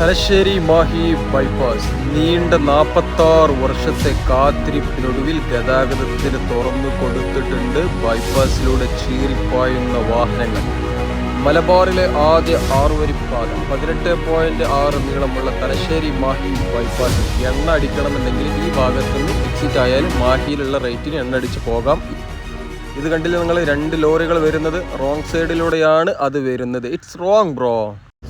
Thalassery Mahe bypass. നീണ്ട നാൽപ്പത്താറ് വർഷത്തെ കാത്തിരിപ്പിനൊടുവിൽ ഗതാഗതത്തിന് തുറന്നു കൊടുത്തിട്ടുണ്ട് ബൈപ്പാസിലൂടെ ചീറിപ്പായുന്ന വാഹനങ്ങൾ. മലബാറിലെ ആദ്യ ആറുവരിപ്പാത. പതിനെട്ട് പോയിന്റ് ആറ് നീളമുള്ള തലശ്ശേരി മാഹി ബൈപ്പാസ്. എണ്ണ അടിക്കണമെന്നുണ്ടെങ്കിൽ ഈ ഭാഗത്ത് നിന്ന് എക്സിറ്റ് ആയാലും മാഹിയിലുള്ള റേറ്റിന് എണ്ണ അടിച്ച് പോകാം. ഇത് കണ്ടില്ല നിങ്ങൾ? രണ്ട് ലോറികൾ വരുന്നത് റോങ് സൈഡിലൂടെയാണ് അത് വരുന്നത്. ഇറ്റ്സ് റോങ് ബ്രോ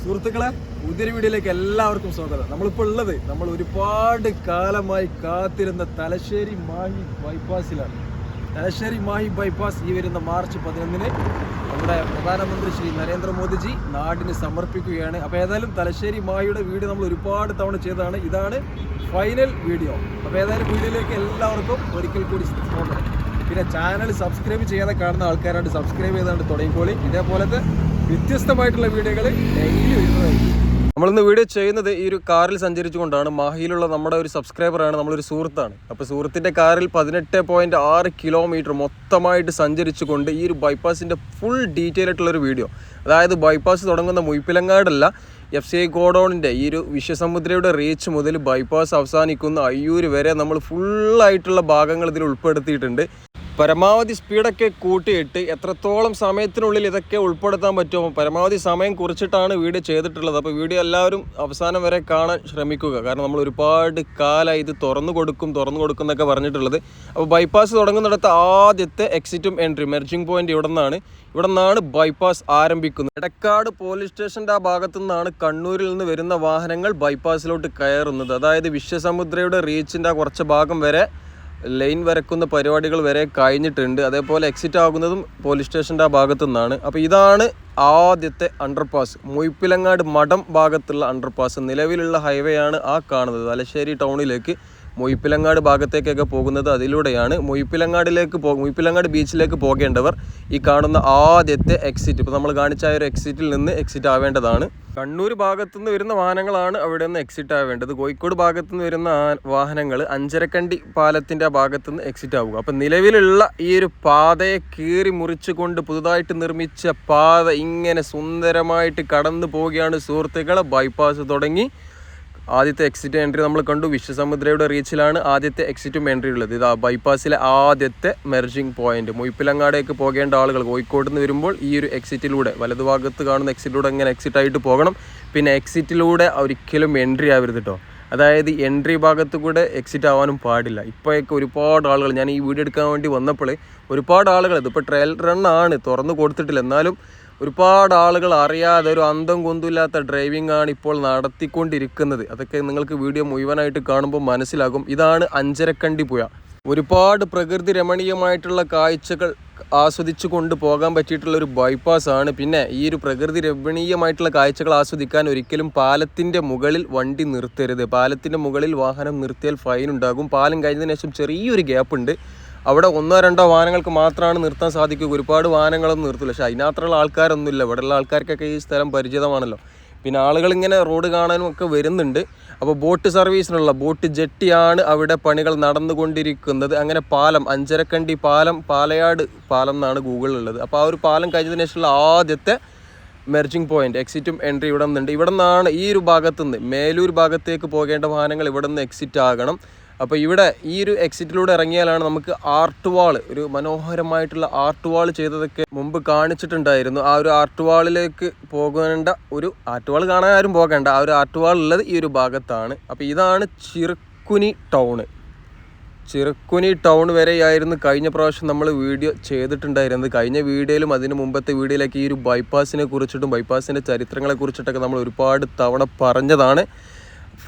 സുഹൃത്തുക്കളെ പുതിയൊരു വീഡിയോയിലേക്ക് എല്ലാവർക്കും സ്വാഗതം. നമ്മളിപ്പോൾ ഉള്ളത് നമ്മൾ ഒരുപാട് കാലമായി കാത്തിരുന്ന തലശ്ശേരി മാഹി ബൈപ്പാസിലാണ്. തലശ്ശേരി മാഹി ബൈപ്പാസ് ഈ വരുന്ന മാർച്ച് പതിനൊന്നിന് നമ്മുടെ പ്രധാനമന്ത്രി ശ്രീ നരേന്ദ്രമോദിജി നാടിന് സമർപ്പിക്കുകയാണ്. അപ്പോൾ ഏതായാലും തലശ്ശേരി മാഹിയുടെ വീഡിയോ നമ്മൾ ഒരുപാട് തവണ ചെയ്തതാണ്. ഇതാണ് ഫൈനൽ വീഡിയോ. അപ്പോൾ ഏതായാലും വീഡിയോയിലേക്ക് എല്ലാവർക്കും ഒരിക്കൽ കൂടി സ്വാഗതം. പിന്നെ ചാനൽ സബ്സ്ക്രൈബ് ചെയ്യാതെ കാണുന്ന ആൾക്കാരാണ് സബ്സ്ക്രൈബ് ചെയ്താണ്ട് തുടങ്ങിക്കോളി. ഇതേപോലത്തെ വ്യത്യസ്തമായിട്ടുള്ള വീഡിയോകൾ ഡെയിലി നമ്മളിന്ന് വീഡിയോ ചെയ്യുന്നത് ഈ ഒരു കാറിൽ സഞ്ചരിച്ചുകൊണ്ടാണ്. മാഹിയിലുള്ള നമ്മുടെ ഒരു സബ്സ്ക്രൈബറാണ് നമ്മളൊരു സുഹൃത്താണ്. അപ്പോൾ സുഹൃത്തിന്റെ കാറിൽ പതിനെട്ട് പോയിന്റ് ആറ് കിലോമീറ്റർ മൊത്തമായിട്ട് സഞ്ചരിച്ചുകൊണ്ട് ഈ ഒരു ബൈപ്പാസിന്റെ ഫുൾ ഡീറ്റെയിൽ ആയിട്ടുള്ള ഒരു വീഡിയോ. അതായത് ബൈപ്പാസ് തുടങ്ങുന്ന മുയ്പിലങ്ങാടല്ല എഫ് സി ഐ ഗോഡൗണിന്റെ ഈ ഒരു വിശ്വസമുദ്രയുടെ റീച്ച് മുതൽ ബൈപ്പാസ് അവസാനിക്കുന്ന അയ്യൂർ വരെ നമ്മൾ ഫുള്ളായിട്ടുള്ള ഭാഗങ്ങൾ ഇതിൽ ഉൾപ്പെടുത്തിയിട്ടുണ്ട്. പരമാവധി സ്പീഡൊക്കെ കൂട്ടിയിട്ട് എത്രത്തോളം സമയത്തിനുള്ളിൽ ഇതൊക്കെ ഉൾപ്പെടുത്താൻ പറ്റുമോ പരമാവധി സമയം കുറിച്ചിട്ടാണ് വീഡിയോ ചെയ്തിട്ടുള്ളത്. അപ്പോൾ വീഡിയോ എല്ലാവരും അവസാനം വരെ കാണാൻ ശ്രമിക്കുക. കാരണം നമ്മൾ ഒരുപാട് കാലമായി ഇത് തുറന്നു കൊടുക്കും തുറന്നു കൊടുക്കും എന്നൊക്കെ പറഞ്ഞിട്ടുള്ളത്. അപ്പോൾ ബൈപ്പാസ് തുടങ്ങുന്നിടത്ത് ആദ്യത്തെ എക്സിറ്റും എൻട്രി മെർജിങ് പോയിന്റ് ഇവിടെ നിന്നാണ്. ഇവിടെ നിന്നാണ് ബൈപ്പാസ് ആരംഭിക്കുന്നത്. എടക്കാട് പോലീസ് സ്റ്റേഷന്റെ ആ ഭാഗത്തു നിന്നാണ് കണ്ണൂരിൽ നിന്ന് വരുന്ന വാഹനങ്ങൾ ബൈപ്പാസിലോട്ട് കയറുന്നത്. അതായത് വിശ്വസമുദ്രയുടെ റീച്ചിന്റെ ആ കുറച്ച് ഭാഗം വരെ ലൈൻ വരക്കുന്ന പരിപാടികൾ വരെ കഴിഞ്ഞിട്ടുണ്ട്. അതേപോലെ എക്സിറ്റ് ആകുന്നതും പോലീസ് സ്റ്റേഷന്റെ ആ ഭാഗത്തു നിന്നാണ് അപ്പോൾ ഇതാണ് ആദ്യത്തെ അണ്ടർപാസ് മുയ്പ്പിലങ്ങാട് മഠം ഭാഗത്തുള്ള അണ്ടർപാസ് നിലവിലുള്ള ഹൈവേ ആണ് ആ കാണുന്നത്. തലശ്ശേരി ടൗണിലേക്ക് മൊയ്പ്പിലങ്ങാട് ഭാഗത്തേക്കൊക്കെ പോകുന്നത് അതിലൂടെയാണ്. മൊയ്പ്പിലങ്ങാടിലേക്ക് പോ മൊയ്പ്പിലങ്ങാട് ബീച്ചിലേക്ക് പോകേണ്ടവർ ഈ കാണുന്ന ആദ്യത്തെ എക്സിറ്റ് ഇപ്പോൾ നമ്മൾ കാണിച്ച ആ ഒരു എക്സിറ്റിൽ നിന്ന് എക്സിറ്റ് ആവേണ്ടതാണ്. കണ്ണൂർ ഭാഗത്തുനിന്ന് വരുന്ന വാഹനങ്ങളാണ് അവിടെ നിന്ന് എക്സിറ്റ് ആവേണ്ടത്. കോഴിക്കോട് ഭാഗത്തുനിന്ന് വരുന്ന വാഹനങ്ങൾ അഞ്ചരക്കണ്ടി പാലത്തിന്റെ ആ ഭാഗത്തു നിന്ന് എക്സിറ്റ് ആവുക. അപ്പം നിലവിലുള്ള ഈ ഒരു പാതയെ കീറി മുറിച്ചുകൊണ്ട് പുതുതായിട്ട് നിർമ്മിച്ച പാത ഇങ്ങനെ സുന്ദരമായിട്ട് കടന്നു പോവുകയാണ് സുഹൃത്തുക്കളെ. ബൈപ്പാസ് തുടങ്ങി. ആദ്യത്തെ എക്സിറ്റ് എൻട്രി നമ്മൾ കണ്ടു. വിശ്വസമുദ്രയുടെ റീച്ചിലാണ് ആദ്യത്തെ എക്സിറ്റും എൻട്രി ഉള്ളത്. ഇതാ ബൈപ്പാസിലെ ആദ്യത്തെ മെർജിങ് പോയിന്റ് മൊയ്പ്പിലങ്ങാടേക്ക് പോകേണ്ട ആളുകൾ കോഴിക്കോട് നിന്ന് വരുമ്പോൾ ഈ ഒരു എക്സിറ്റിലൂടെ വലതുഭാഗത്ത് കാണുന്ന എക്സിറ്റിലൂടെ ഇങ്ങനെ എക്സിറ്റ് ആയിട്ട് പോകണം. പിന്നെ എക്സിറ്റിലൂടെ ഒരിക്കലും എൻട്രി ആവരുത് കേട്ടോ അതായത് എൻട്രി ഭാഗത്ത് കൂടെ എക്സിറ്റ് ആവാനും പാടില്ല. ഇപ്പോഴൊക്കെ ഒരുപാട് ആളുകൾ ഞാൻ ഈ വീഡിയോ എടുക്കാൻ വേണ്ടി വന്നപ്പോൾ ഒരുപാട് ആളുകൾ ഇതിപ്പോൾ ട്രയൽ റൺ ആണ് തുറന്നു കൊടുത്തിട്ടില്ല. എന്നാലും ഒരുപാട് ആളുകൾ അറിയാതെ ഒരു അന്തം കൊന്തുമില്ലാത്ത ഡ്രൈവിംഗ് ആണ് ഇപ്പോൾ നടത്തിക്കൊണ്ടിരിക്കുന്നത്. അതൊക്കെ നിങ്ങൾക്ക് വീഡിയോ മുഴുവനായിട്ട് കാണുമ്പോൾ മനസ്സിലാകും. ഇതാണ് അഞ്ചരക്കണ്ടി പുഴ. ഒരുപാട് പ്രകൃതി രമണീയമായിട്ടുള്ള കാഴ്ചകൾ ആസ്വദിച്ചു കൊണ്ട് പോകാൻ പറ്റിയിട്ടുള്ള ഒരു ബൈപ്പാസ് ആണ്. പിന്നെ ഈ ഒരു പ്രകൃതി രമണീയമായിട്ടുള്ള കാഴ്ചകൾ ആസ്വദിക്കാൻ ഒരിക്കലും പാലത്തിന്റെ മുകളിൽ വണ്ടി നിർത്തരുത്. പാലത്തിന്റെ മുകളിൽ വാഹനം നിർത്തിയാൽ ഫൈൻ ഉണ്ടാകും. പാലം കഴിഞ്ഞതിന് ശേഷം ചെറിയൊരു ഗ്യാപ്പ് ഉണ്ട്. അവിടെ ഒന്നോ രണ്ടോ വാഹനങ്ങൾക്ക് മാത്രമാണ് നിർത്താൻ സാധിക്കുക. ഒരുപാട് വാഹനങ്ങളൊന്നും നിർത്തില്ല. പക്ഷേ അതിനകത്തുള്ള ആൾക്കാരൊന്നുമില്ല. ഇവിടെയുള്ള ആൾക്കാർക്കൊക്കെ ഈ സ്ഥലം പരിചിതമാണല്ലോ. പിന്നെ ആളുകൾ ഇങ്ങനെ റോഡ് കാണാനും ഒക്കെ വരുന്നുണ്ട്. അപ്പോൾ ബോട്ട് സർവീസിനുള്ള ബോട്ട് ജെട്ടിയാണ് അവിടെ പണികൾ നടന്നുകൊണ്ടിരിക്കുന്നത്. അങ്ങനെ പാലം അഞ്ചരക്കണ്ടി പാലം പാലയാട് പാലം എന്നാണ് ഗൂഗിളിലുള്ളത്. അപ്പോൾ ആ ഒരു പാലം കഴിഞ്ഞതിന് ശേഷമുള്ള ആദ്യത്തെ മെർജിങ് പോയിന്റ് എക്സിറ്റും എൻട്രി ഇവിടെ നിന്നുണ്ട്. ഇവിടെ നിന്നാണ് ഈ ഒരു ഭാഗത്തുനിന്ന് മേലൂർ ഭാഗത്തേക്ക് പോകേണ്ട വാഹനങ്ങൾ ഇവിടെ നിന്ന് എക്സിറ്റ് ആകണം. അപ്പോൾ ഇവിടെ ഈ ഒരു എക്സിറ്റിലൂടെ ഇറങ്ങിയാലാണ് നമുക്ക് ആർട്ട് വാൾ ഒരു മനോഹരമായിട്ടുള്ള ആർട്ട് വാൾ ചെയ്തതൊക്കെ മുമ്പ് കാണിച്ചിട്ടുണ്ടായിരുന്നു. ആ ഒരു ആർട്ട് വാളിലേക്ക് പോകേണ്ട ഒരു ആർട്ട് വാൾ കാണാൻ ആരും പോകേണ്ട. ആ ഒരു ആർട്ട് വാൾ ഉള്ളത് ഈ ഒരു ഭാഗത്താണ്. അപ്പോൾ ഇതാണ് ചിറുക്കുനി ടൗണ് ചിറുക്കുനി ടൗൺ വരെയായിരുന്നു കഴിഞ്ഞ പ്രാവശ്യം നമ്മൾ വീഡിയോ ചെയ്തിട്ടുണ്ടായിരുന്നത്. കഴിഞ്ഞ വീഡിയോയിലും അതിന് മുമ്പത്തെ വീഡിയോയിലൊക്കെ ഈ ഒരു ബൈപ്പാസിനെ കുറിച്ചിട്ടും ബൈപ്പാസിന്റെ ചരിത്രങ്ങളെ കുറിച്ചിട്ടൊക്കെ നമ്മൾ ഒരുപാട് തവണ പറഞ്ഞതാണ്.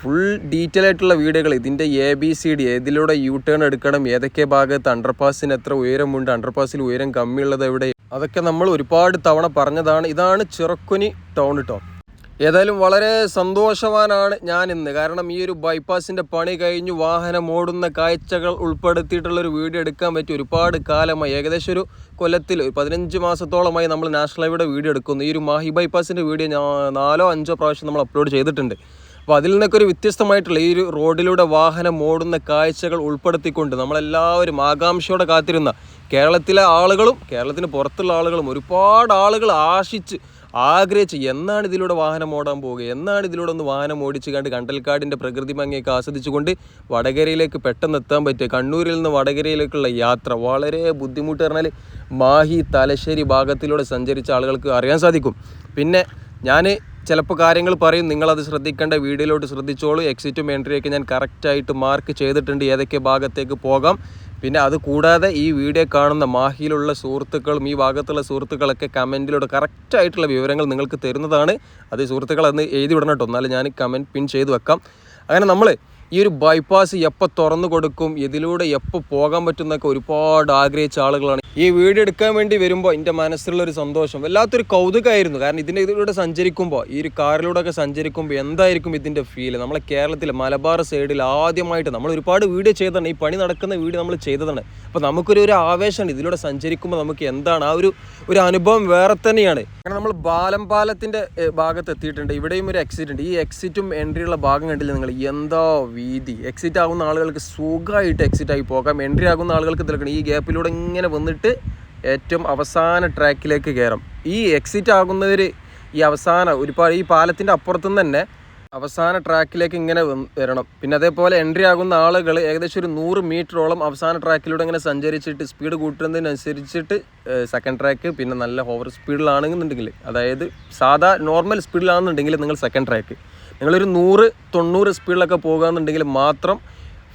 ഫുൾ ഡീറ്റെയിൽ ആയിട്ടുള്ള വീഡിയോകൾ ഇതിന്റെ എ ബി സി ഡി ഏതിലൂടെ യു ടേൺ എടുക്കണം. ഏതൊക്കെ ഭാഗത്ത് അണ്ടർപാസിന് എത്ര ഉയരമുണ്ട് അണ്ടർപാസിൽ ഉയരം കമ്മിയുള്ളത് എവിടെ? അതൊക്കെ നമ്മൾ ഒരുപാട് തവണ പറഞ്ഞതാണ്. ഇതാണ് ചിറക്കുനി ടൗൺ കേട്ടോ ഏതായാലും വളരെ സന്തോഷവാനാണ് ഞാൻ ഇന്ന്. കാരണം ഈ ഒരു ബൈപ്പാസിന്റെ പണി കഴിഞ്ഞു വാഹനം ഓടുന്ന കാഴ്ചകൾ ഉൾപ്പെടുത്തിയിട്ടുള്ള ഒരു വീഡിയോ എടുക്കാൻ പറ്റി ഒരുപാട് കാലമായി. ഏകദേശം ഒരു കൊല്ലത്തിൽ ഒരു പതിനഞ്ച് മാസത്തോളമായി നമ്മൾ നാഷണൽ ഹൈവേയുടെ വീഡിയോ എടുക്കുന്നു. ഈ ഒരു മാഹി ബൈപ്പാസിന്റെ വീഡിയോ നാലോ അഞ്ചോ പ്രാവശ്യം നമ്മൾ അപ്ലോഡ് ചെയ്തിട്ടുണ്ട്. അപ്പോൾ അതിൽ നിന്നൊക്കെ ഒരു വ്യത്യസ്തമായിട്ടുള്ള ഈ ഒരു റോഡിലൂടെ വാഹനം ഓടുന്ന കാഴ്ചകൾ ഉൾപ്പെടുത്തിക്കൊണ്ട് നമ്മളെല്ലാവരും ആകാംക്ഷയോടെ കാത്തിരുന്ന കേരളത്തിലെ ആളുകളും കേരളത്തിന് പുറത്തുള്ള ആളുകളും ഒരുപാട് ആളുകൾ ആശിച്ച് ആഗ്രഹിച്ച് എന്നാണ് ഇതിലൂടെ വാഹനം ഓടാൻ പോവുക എന്നാണ് ഇതിലൂടെ ഒന്ന് വാഹനം ഓടിച്ച് കണ്ട് കണ്ടൽക്കാടിന്റെ പ്രകൃതി ഭംഗിയൊക്കെ ആസ്വദിച്ചുകൊണ്ട് വടകരയിലേക്ക് പെട്ടെന്ന് എത്താൻ പറ്റുക? കണ്ണൂരിൽ നിന്ന് വടകരയിലേക്കുള്ള യാത്ര വളരെ ബുദ്ധിമുട്ട് പറഞ്ഞാൽ മാഹി തലശ്ശേരി ഭാഗത്തിലൂടെ സഞ്ചരിച്ച ആളുകൾക്ക് അറിയാൻ സാധിക്കും. പിന്നെ ഞാൻ ചിലപ്പോൾ കാര്യങ്ങൾ പറയും നിങ്ങളത് ശ്രദ്ധിക്കേണ്ട വീഡിയോയിലോട്ട് ശ്രദ്ധിച്ചോളൂ എക്സിറ്റും എൻട്രിയൊക്കെ ഞാൻ കറക്റ്റായിട്ട് മാർക്ക് ചെയ്തിട്ടുണ്ട് ഏതൊക്കെ ഭാഗത്തേക്ക് പോകാം. പിന്നെ അത് കൂടാതെ ഈ വീഡിയോ കാണുന്ന മാഹിയിലുള്ള സുഹൃത്തുക്കളും ഈ ഭാഗത്തുള്ള സുഹൃത്തുക്കളൊക്കെ കമന്റിലൂടെ കറക്റ്റായിട്ടുള്ള വിവരങ്ങൾ നിങ്ങൾക്ക് തരുന്നതാണ്. അത് സുഹൃത്തുക്കൾ അന്ന് എഴുതി വിടണം കേട്ടോ എന്നാലും ഞാൻ കമന്റ് പിൻ ചെയ്ത് വെക്കാം. അങ്ങനെ നമ്മൾ ഈ ഒരു ബൈപ്പാസ് എപ്പോൾ തുറന്നു കൊടുക്കും ഇതിലൂടെ എപ്പോൾ പോകാൻ പറ്റുന്നൊക്കെ ഒരുപാട് ആഗ്രഹിച്ച ആളുകളാണ്. ഈ വീഡിയോ എടുക്കാൻ വേണ്ടി വരുമ്പോൾ എന്റെ മനസ്സിലുള്ള ഒരു സന്തോഷം വല്ലാത്തൊരു കൗതുകമായിരുന്നു കാരണം ഇതിന്റെ ഇതിലൂടെ സഞ്ചരിക്കുമ്പോൾ ഈ ഒരു കാറിലൂടെ ഒക്കെ സഞ്ചരിക്കുമ്പോൾ എന്തായിരിക്കും ഇതിന്റെ ഫീൽ നമ്മളെ കേരളത്തിലെ മലബാർ സൈഡിൽ ആദ്യമായിട്ട് നമ്മൾ ഒരുപാട് വീഡിയോ ചെയ്തതാണ്. ഈ പണി നടക്കുന്ന വീഡിയോ നമ്മൾ ചെയ്തതാണ്. അപ്പോൾ നമുക്കൊരു ഒരു ആവേശമാണ് ഇതിലൂടെ സഞ്ചരിക്കുമ്പോൾ നമുക്ക് എന്താണ്? ആ ഒരു ഒരു അനുഭവം വേറെ തന്നെയാണ്. കാരണം നമ്മൾ ബാലം പാലത്തിന്റെ ഏഹ്, ഭാഗത്ത് എത്തിയിട്ടുണ്ട് ഇവിടെയും ഒരു എക്സിറ്റ് ഉണ്ട്. ഈ എക്സിറ്റും എൻട്രിയുള്ള ഭാഗം കണ്ടില്ല നിങ്ങൾ? എന്താ വീതി എക്സിറ്റ് ആകുന്ന ആളുകൾക്ക് സുഖമായിട്ട് എക്സിറ്റ് ആയി പോകാം. എൻട്രി ആകുന്ന ആളുകൾക്ക് തിരക്കണം ഈ ഗ്യാപ്പിലൂടെ ഇങ്ങനെ വന്നിട്ട് ഏറ്റവും അവസാന ട്രാക്കിലേക്ക് കയറാം ഈ എക്സിറ്റ് ആകുന്നവർ ഈ അവസാന ഒരുപാട് ഈ പാലത്തിന്റെ അപ്പുറത്തുനിന്ന് തന്നെ അവസാന ട്രാക്കിലേക്ക് ഇങ്ങനെ വരണം. പിന്നെ അതേപോലെ എൻട്രി ആകുന്ന ആളുകൾ ഏകദേശം ഒരു നൂറ് മീറ്ററോളം അവസാന ട്രാക്കിലൂടെ ഇങ്ങനെ സഞ്ചരിച്ചിട്ട് സ്പീഡ് കൂട്ടുന്നതിനനുസരിച്ചിട്ട് സെക്കൻഡ് ട്രാക്ക് പിന്നെ നല്ല ഓവർ സ്പീഡിലാണെന്നുണ്ടെങ്കിൽ അതായത് സാധാ നോർമൽ സ്പീഡിലാണെന്നുണ്ടെങ്കിൽ നിങ്ങൾ സെക്കൻഡ് ട്രാക്ക് നിങ്ങളൊരു നൂറ് തൊണ്ണൂറ് സ്പീഡിലൊക്കെ പോകുകയെന്നുണ്ടെങ്കിൽ മാത്രം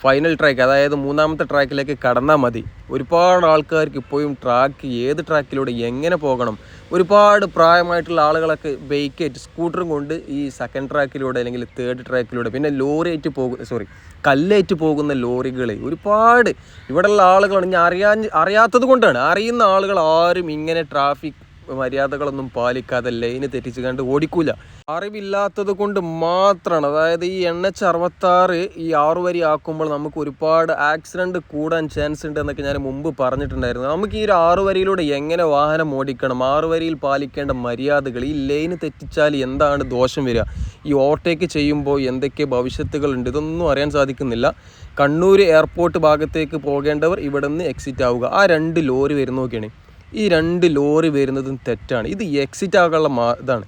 ഫൈനൽ ട്രാക്ക് അതായത് മൂന്നാമത്തെ ട്രാക്കിലേക്ക് കടന്നാൽ മതി. ഒരുപാട് ആൾക്കാർക്ക് ഇപ്പോഴും ട്രാക്ക് ഏത് ട്രാക്കിലൂടെ എങ്ങനെ പോകണം? ഒരുപാട് പ്രായമായിട്ടുള്ള ആളുകളൊക്കെ ബൈക്കേറ്റ് സ്കൂട്ടറും കൊണ്ട് ഈ സെക്കൻഡ് ട്രാക്കിലൂടെ അല്ലെങ്കിൽ തേർഡ് ട്രാക്കിലൂടെ പിന്നെ ലോറിയായിട്ട് പോകും സോറി കല്ലേറ്റ് പോകുന്ന ലോറികൾ ഒരുപാട് ഇവിടെയുള്ള ആളുകളാണ് ഞാൻ അറിയാൻ അറിയാത്തത് കൊണ്ടാണ്. അറിയുന്ന ആളുകൾ ആരും ഇങ്ങനെ ട്രാഫിക് മര്യാദകളൊന്നും പാലിക്കാതെ ലൈന് തെറ്റിച്ച് കണ്ട് ഓടിക്കൂല. അറിവില്ലാത്തത് കൊണ്ട് മാത്രമാണ്. അതായത് ഈ എൻ എച്ച് അറുപത്താറ് ഈ ആറു വരി ആക്കുമ്പോൾ നമുക്ക് ഒരുപാട് ആക്സിഡന്റ് കൂടാൻ ചാൻസ് ഉണ്ട് എന്നൊക്കെ ഞാൻ മുമ്പ് പറഞ്ഞിട്ടുണ്ടായിരുന്നു. നമുക്ക് ഈ ഒരു ആറു വരിയിലൂടെ എങ്ങനെ വാഹനം ഓടിക്കണം? ആറു വരിയിൽ പാലിക്കേണ്ട മര്യാദകൾ ഈ ലൈന് തെറ്റിച്ചാൽ എന്താണ് ദോഷം വരിക? ഈ ഓവർടേക്ക് ചെയ്യുമ്പോൾ എന്തൊക്കെ ഭവിഷ്യത്തുകളുണ്ട്? ഇതൊന്നും അറിയാൻ സാധിക്കുന്നില്ല. കണ്ണൂർ എയർപോർട്ട് ഭാഗത്തേക്ക് പോകേണ്ടവർ ഇവിടെ നിന്ന് എക്സിറ്റ് ആവുക. ആ രണ്ട് ലോറി വരുന്ന നോക്കിയാണ് ഈ രണ്ട് ലോറി വരുന്നതും തെറ്റാണ്. ഇത് എക്സിറ്റ് ആകാനുള്ള മാ ഇതാണ്.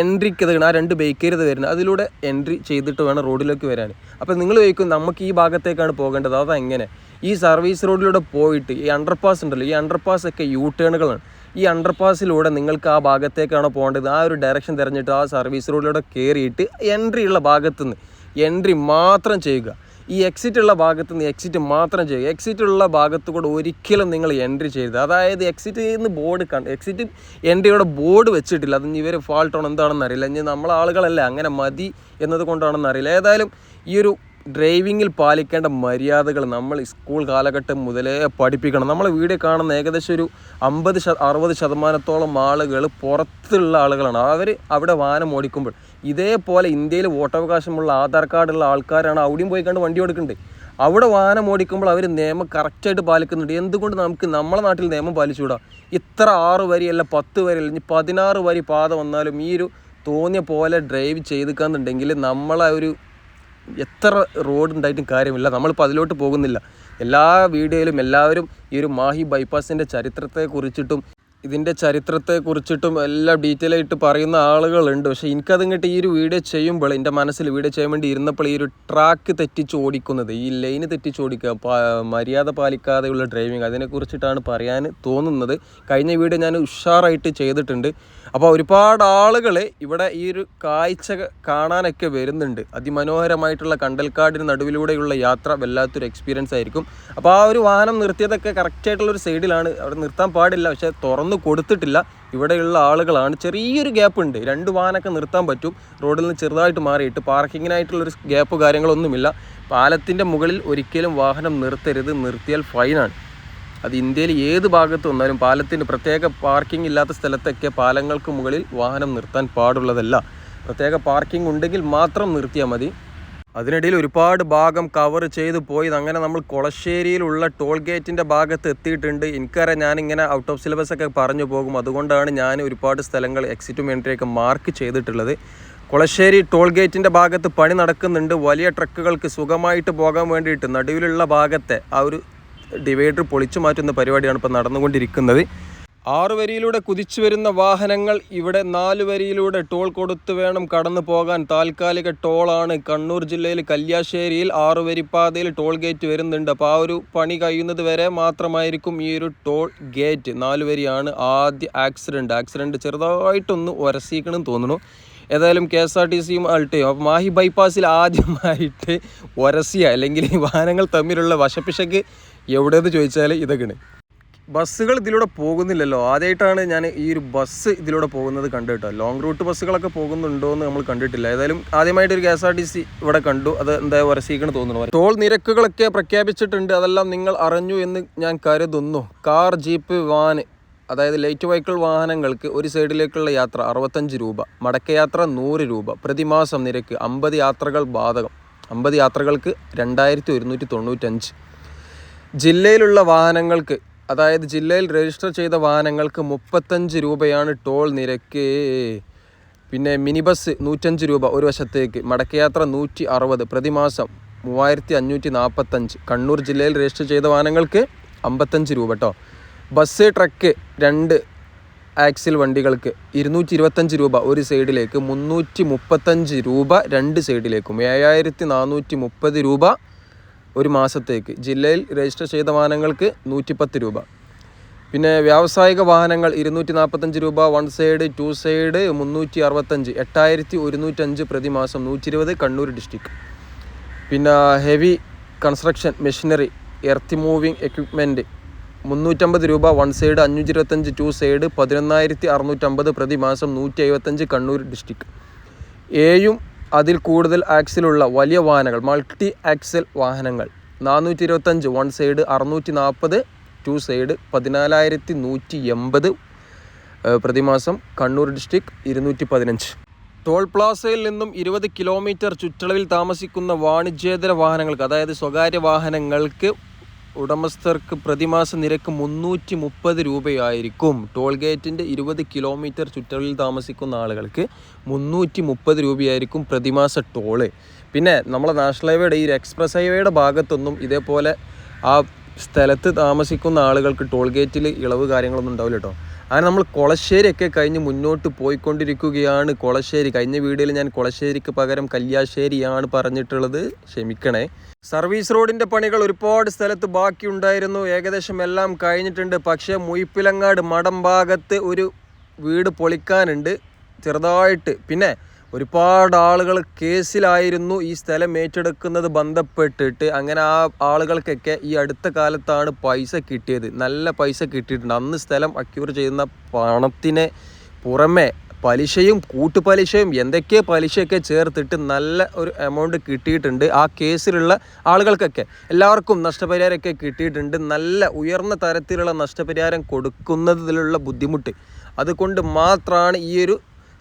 എൻട്രിക്ക് ഇതാണ് ആ രണ്ട് ബൈക്കേരത് വരുന്നത് അതിലൂടെ എൻട്രി ചെയ്തിട്ട് വേണം റോഡിലേക്ക് വരാൻ. അപ്പോൾ നിങ്ങൾ ചോദിക്കും നമുക്ക് ഈ ഭാഗത്തേക്കാണ് പോകേണ്ടത്? എങ്ങനെ? ഈ സർവീസ് റോഡിലൂടെ പോയിട്ട് ഈ അണ്ടർപാസ് ഉണ്ടല്ലോ ഈ അണ്ടർപാസ് ഒക്കെ യൂ ടേണുകളാണ് ഈ അണ്ടർപാസിലൂടെ നിങ്ങൾക്ക് ആ ഭാഗത്തേക്കാണ് പോകേണ്ടത്? ആ ഒരു ഡയറക്ഷൻ തിരഞ്ഞിട്ട് ആ സർവീസ് റോഡിലൂടെ കയറിയിട്ട് എൻട്രി ഉള്ള ഭാഗത്തുനിന്ന് എൻട്രി മാത്രം ചെയ്യുക. ഈ എക്സിറ്റ് ഉള്ള ഭാഗത്ത് നിന്ന് എക്സിറ്റ് മാത്രം ചെയ്യുക. എക്സിറ്റ് ഉള്ള ഭാഗത്ത് കൂടെ ഒരിക്കലും നിങ്ങൾ എൻട്രി ചെയ്യരുത്. അതായത് എക്സിറ്റ് നിന്ന് ബോർഡ് കണ്ട് എക്സിറ്റ് എൻട്രിയുടെ ബോർഡ് വെച്ചിട്ടില്ല. അത് ഇവർ ഫാൾട്ടാണോ എന്താണെന്ന് അറിയില്ല. ഇനി നമ്മളെ ആളുകളല്ല അങ്ങനെ മതി എന്നത് കൊണ്ടാണെന്ന് അറിയില്ല. ഏതായാലും ഈ ഒരു ഡ്രൈവിങ്ങിൽ പാലിക്കേണ്ട മര്യാദകൾ നമ്മൾ സ്കൂൾ കാലഘട്ടം മുതലേ പഠിപ്പിക്കണം. നമ്മൾ വീഡിയോ കാണുന്ന ഏകദേശം ഒരു അമ്പത് ശത അറുപത് ശതമാനത്തോളം ആളുകൾ പുറത്തുള്ള ആളുകളാണ്. അവർ അവിടെ വാഹനം ഓടിക്കുമ്പോൾ ഇതേപോലെ ഇന്ത്യയിൽ വോട്ടവകാശമുള്ള ആധാർ കാർഡുള്ള ആൾക്കാരാണ് അവിടെയും പോയി കണ്ട് വണ്ടി ഓടിക്കുന്നുണ്ട് അവിടെ വാഹനം ഓടിക്കുമ്പോൾ അവർ നിയമം കറക്റ്റായിട്ട് പാലിക്കുന്നുണ്ട്. എന്തുകൊണ്ട് നമുക്ക് നമ്മളെ നാട്ടിൽ നിയമം പാലിച്ചുകൂടാ? ഇത്ര ആറ് വരിയല്ല പത്ത് വരി ഇനി പതിനാറ് വരി പാത വന്നാലും ഈ ഒരു തോന്നിയ പോലെ ഡ്രൈവ് ചെയ്തിക്കാന്നുണ്ടെങ്കിൽ നമ്മളെ ഒരു എത്ര റോഡ് ഉണ്ടായിട്ടും കാര്യമില്ല. നമ്മളിപ്പോൾ അതിലോട്ട് പോകുന്നില്ല. എല്ലാ വീഡിയോയിലും എല്ലാവരും ഈ ഒരു മാഹി ബൈപ്പാസിന്റെ ചരിത്രത്തെക്കുറിച്ചിട്ടും ഇതിന്റെ ചരിത്രത്തെ കുറിച്ചിട്ടും എല്ലാം ഡീറ്റെയിൽ ആയിട്ട് പറയുന്ന ആളുകളുണ്ട്. പക്ഷേ എനിക്കതിങ്ങോട്ട് ഈ ഒരു വീഡിയോ ചെയ്യുമ്പോൾ എന്റെ മനസ്സിൽ വീഡിയോ ചെയ്യാൻ വേണ്ടി ഇരുന്നപ്പോൾ ഈ ഒരു ട്രാക്ക് തെറ്റിച്ച് ഓടിക്കുന്നത് ഈ ലൈന് തെറ്റിച്ച് ഓടിക്കുക മര്യാദ പാലിക്കാതെയുള്ള ഡ്രൈവിങ് അതിനെക്കുറിച്ചിട്ടാണ് പറയാൻ തോന്നുന്നത്. കഴിഞ്ഞ വീഡിയോ ഞാൻ ഉഷാറായിട്ട് ചെയ്തിട്ടുണ്ട്. അപ്പോൾ ഒരുപാട് ആളുകൾ ഇവിടെ ഈ ഒരു കാഴ്ച കാണാനൊക്കെ വരുന്നുണ്ട്. അതിമനോഹരമായിട്ടുള്ള കണ്ടൽക്കാടിന് നടുവിലൂടെയുള്ള യാത്ര വല്ലാത്തൊരു എക്സ്പീരിയൻസ് ആയിരിക്കും. അപ്പോൾ ആ ഒരു വാഹനം നിർത്തിയതൊക്കെ കറക്റ്റായിട്ടുള്ള ഒരു സൈഡിലാണ് അവിടെ നിർത്താൻ പാടില്ല. പക്ഷേ തുറന്നു കൊടുത്തിട്ടില്ല. ഇവിടെയുള്ള ആളുകളാണ്. ചെറിയൊരു ഗ്യാപ്പ് ഉണ്ട്. രണ്ട് വാഹനമൊക്കെ നിർത്താൻ പറ്റും. റോഡിൽ നിന്ന് ചെറുതായിട്ട് മാറിയിട്ട് പാർക്കിങ്ങിനായിട്ടുള്ളൊരു ഗ്യാപ്പ് കാര്യങ്ങളൊന്നുമില്ല. പാലത്തിന്റെ മുകളിൽ ഒരിക്കലും വാഹനം നിർത്തരുത്. നിർത്തിയാൽ ഫൈനാണ് അത് ഇന്ത്യയിൽ ഏത് ഭാഗത്ത് വന്നാലും പാലത്തിന് പ്രത്യേക പാർക്കിംഗ് ഇല്ലാത്ത സ്ഥലത്തൊക്കെ പാലങ്ങൾക്ക് മുകളിൽ വാഹനം നിർത്താൻ പാടുള്ളതല്ല. പ്രത്യേക പാർക്കിംഗ് ഉണ്ടെങ്കിൽ മാത്രം നിർത്തിയാൽ മതി. അതിനിടയിൽ ഒരുപാട് ഭാഗം കവർ ചെയ്ത് പോയി. അങ്ങനെ നമ്മൾ കൊളശ്ശേരിയിലുള്ള ടോൾ ഗേറ്റിന്റെ ഭാഗത്ത് എത്തിയിട്ടുണ്ട്. എനിക്കറിയാം ഞാനിങ്ങനെ ഔട്ട് ഓഫ് സിലബസ് ഒക്കെ പറഞ്ഞു പോകും. അതുകൊണ്ടാണ് ഞാൻ ഒരുപാട് സ്ഥലങ്ങൾ എക്സിറ്റും എൻട്രിയൊക്കെ മാർക്ക് ചെയ്തിട്ടുള്ളത്. കൊളശ്ശേരി ടോൾ ഗേറ്റിന്റെ ഭാഗത്ത് പണി നടക്കുന്നുണ്ട്. വലിയ ട്രക്കുകൾക്ക് സുഖമായിട്ട് പോകാൻ വേണ്ടിയിട്ട് നടുവിലുള്ള ഭാഗത്തെ ആ ഒരു ഡിവൈഡർ പൊളിച്ചു മാറ്റുന്ന പരിപാടിയാണ് ഇപ്പോൾ നടന്നുകൊണ്ടിരിക്കുന്നത്. ആറു വരിയിലൂടെ കുതിച്ചു വരുന്ന വാഹനങ്ങൾ ഇവിടെ നാല് വരിയിലൂടെ ടോൾ കൊടുത്തു വേണം കടന്നു പോകാൻ. താൽക്കാലിക ടോളാണ് കണ്ണൂർ ജില്ലയിൽ കല്യാശ്ശേരിയിൽ ആറു വരിപ്പാതയിൽ ടോൾ ഗേറ്റ് വരുന്നുണ്ട്. അപ്പോൾ ആ ഒരു പണി കഴിയുന്നത് വരെ മാത്രമായിരിക്കും ഈ ഒരു ടോൾ ഗേറ്റ്. നാല് വരിയാണ് ആദ്യ ആക്സിഡന്റ് ആക്സിഡന്റ് ചെറുതായിട്ടൊന്ന് ഒരസിക്കണമെന്ന് തോന്നുന്നു. ഏതായാലും കെ എസ് ആർ ടി സിയും അൾട്ടയും അപ്പോൾ മാഹി ബൈപ്പാസിൽ ആദ്യമായിട്ട് ഉരസിയ. അല്ലെങ്കിൽ വാഹനങ്ങൾ തമ്മിലുള്ള വശപ്പിശക്ക് എവിടെയെന്ന് ചോദിച്ചാൽ ഇതൊക്കെയാണ്. ബസ്സുകൾ ഇതിലൂടെ പോകുന്നില്ലല്ലോ. ആദ്യമായിട്ടാണ് ഞാൻ ഈ ഒരു ബസ് ഇതിലൂടെ പോകുന്നത് കണ്ടു കേട്ടോ. ലോങ് റൂട്ട് ബസ്സുകളൊക്കെ പോകുന്നുണ്ടോ എന്ന് നമ്മൾ കണ്ടിട്ടില്ല. ഏതായാലും ആദ്യമായിട്ട് ഒരു K S R T C ഇവിടെ കണ്ടു. അത് എന്താ വരസീക്കണം തോന്നുന്നു. ടോൾ നിരക്കുകളൊക്കെ പ്രഖ്യാപിച്ചിട്ടുണ്ട്. അതെല്ലാം നിങ്ങൾ അറിഞ്ഞു എന്ന് ഞാൻ കരുതുന്നു. കാർ ജീപ്പ് വാൻ അതായത് ലൈറ്റ് വെഹിക്കിൾ വാഹനങ്ങൾക്ക് ഒരു സൈഡിലേക്കുള്ള യാത്ര അറുപത്തഞ്ച് രൂപ മടക്കയാത്ര നൂറ് രൂപ പ്രതിമാസം നിരക്ക് അമ്പത് യാത്രകൾ ബാധകം. അമ്പത് യാത്രകൾക്ക് രണ്ടായിരത്തി ഒരുന്നൂറ്റി തൊണ്ണൂറ്റഞ്ച്. ജില്ലയിലുള്ള വാഹനങ്ങൾക്ക് അതായത് ജില്ലയിൽ രജിസ്റ്റർ ചെയ്ത വാഹനങ്ങൾക്ക് മുപ്പത്തഞ്ച് രൂപയാണ് ടോൾ നിരക്ക്. പിന്നെ മിനി ബസ് നൂറ്റഞ്ച് രൂപ ഒരു വശത്തേക്ക് മടക്കയാത്ര നൂറ്റി അറുപത് പ്രതിമാസം മൂവായിരത്തി അഞ്ഞൂറ്റി നാൽപ്പത്തഞ്ച് കണ്ണൂർ ജില്ലയിൽ രജിസ്റ്റർ ചെയ്ത വാഹനങ്ങൾക്ക് അമ്പത്തഞ്ച് രൂപ കേട്ടോ ബസ് ട്രക്ക് രണ്ട് ആക്സിൽ വണ്ടികൾക്ക് ഇരുന്നൂറ്റി ഇരുപത്തഞ്ച് രൂപ ഒരു സൈഡിലേക്ക് മുന്നൂറ്റി മുപ്പത്തഞ്ച് രൂപ രണ്ട് സൈഡിലേക്കും ഏഴായിരത്തി നാനൂറ്റി മുപ്പത് രൂപ ഒരു മാസത്തേക്ക്. ജില്ലയിൽ രജിസ്റ്റർ ചെയ്ത വാഹനങ്ങൾക്ക് നൂറ്റിപ്പത്ത് രൂപ. പിന്നെ വ്യാവസായിക വാഹനങ്ങൾ ഇരുന്നൂറ്റി നാൽപ്പത്തഞ്ച് രൂപ വൺ സൈഡ് ടു സൈഡ് മുന്നൂറ്റി അറുപത്തഞ്ച് എട്ടായിരത്തി ഒരുന്നൂറ്റഞ്ച് പ്രതിമാസം നൂറ്റി ഇരുപത് കണ്ണൂർ ഡിസ്ട്രിക്ട്. പിന്നെ heavy construction machinery earth moving equipment മുന്നൂറ്റമ്പത് രൂപ വൺ സൈഡ് അഞ്ഞൂറ്റി ഇരുപത്തഞ്ച് ടു സൈഡ് പതിനൊന്നായിരത്തി അറുന്നൂറ്റമ്പത് പ്രതിമാസം നൂറ്റി എഴുപത്തഞ്ച് കണ്ണൂർ ഡിസ്ട്രിക്ട്. ഏയും അതിൽ കൂടുതൽ ആക്സിലുള്ള വലിയ വാഹനങ്ങൾ മൾട്ടി ആക്സൽ വാഹനങ്ങൾ. നാനൂറ്റി ഇരുപത്തഞ്ച് വൺ സൈഡ് അറുന്നൂറ്റി നാൽപ്പത് ടു സൈഡ് പതിനാലായിരത്തി നൂറ്റി എൺപത് പ്രതിമാസം കണ്ണൂർ ഡിസ്ട്രിക്ട് ഇരുന്നൂറ്റി പതിനഞ്ച് ടോൾ പ്ലാസയിൽ നിന്നും ഇരുപത് കിലോമീറ്റർ ചുറ്റളവിൽ താമസിക്കുന്ന വാണിജ്യേതര വാഹനങ്ങൾക്ക് അതായത് സ്വകാര്യ വാഹനങ്ങൾക്ക് ഉടമസ്ഥർക്ക് പ്രതിമാസ നിരക്ക് മുന്നൂറ്റി മുപ്പത് രൂപയായിരിക്കും. ടോൾ ഗേറ്റിന്റെ ഇരുപത് കിലോമീറ്റർ ചുറ്റളവിൽ താമസിക്കുന്ന ആളുകൾക്ക് മുന്നൂറ്റി മുപ്പത് രൂപയായിരിക്കും പ്രതിമാസ ടോൾ. പിന്നെ നമ്മളെ നാഷണൽ ഹൈവേയുടെ ഈ എക്സ്പ്രസ് ഹൈവേയുടെ ഭാഗത്തൊന്നും ഇതേപോലെ ആ സ്ഥലത്ത് താമസിക്കുന്ന ആളുകൾക്ക് ടോൾ ഗേറ്റിൽ ഇളവ് കാര്യങ്ങളൊന്നും ഉണ്ടാവില്ല കേട്ടോ. അങ്ങനെ നമ്മൾ കൊളശ്ശേരിയൊക്കെ കഴിഞ്ഞ് മുന്നോട്ട് പോയിക്കൊണ്ടിരിക്കുകയാണ്. കൊളശ്ശേരി കഴിഞ്ഞ വീഡിയോയിൽ ഞാൻ കൊളശ്ശേരിക്ക് പകരം കല്യാശ്ശേരിയാണ് പറഞ്ഞിട്ടുള്ളത്. ക്ഷമിക്കണേ. സർവീസ് റോഡിന്റെ പണികൾ ഒരുപാട് സ്ഥലത്ത് ബാക്കിയുണ്ടായിരുന്നു. ഏകദേശം എല്ലാം കഴിഞ്ഞിട്ടുണ്ട്. പക്ഷേ മുയിപ്പിലങ്ങാട് മടം ഭാഗത്ത് ഒരു വീട് പൊളിക്കാനുണ്ട്. ചെറുതായിട്ട്. പിന്നെ ഒരുപാട് ആളുകൾ കേസിലായിരുന്നു ഈ സ്ഥലം ഏറ്റെടുക്കുന്നത് ബന്ധപ്പെട്ടിട്ട്. അങ്ങനെ ആ ആളുകൾക്കൊക്കെ ഈ അടുത്ത കാലത്താണ് പൈസ കിട്ടിയത്. നല്ല പൈസ കിട്ടിയിട്ടുണ്ട്. അന്ന് സ്ഥലം അക്യൂർ ചെയ്യുന്ന പണത്തിന് പുറമെ പലിശയും കൂട്ടുപലിശയും എന്തൊക്കെ പലിശയൊക്കെ ചേർത്തിട്ട് നല്ല ഒരു എമൗണ്ട് കിട്ടിയിട്ടുണ്ട് ആ കേസിലുള്ള ആളുകൾക്കൊക്കെ. എല്ലാവർക്കും നഷ്ടപരിഹാരമൊക്കെ കിട്ടിയിട്ടുണ്ട്. നല്ല ഉയർന്ന തരത്തിലുള്ള നഷ്ടപരിഹാരം കൊടുക്കുന്നതിലുള്ള ബുദ്ധിമുട്ട്. അതുകൊണ്ട് മാത്രമാണ് ഈ ഒരു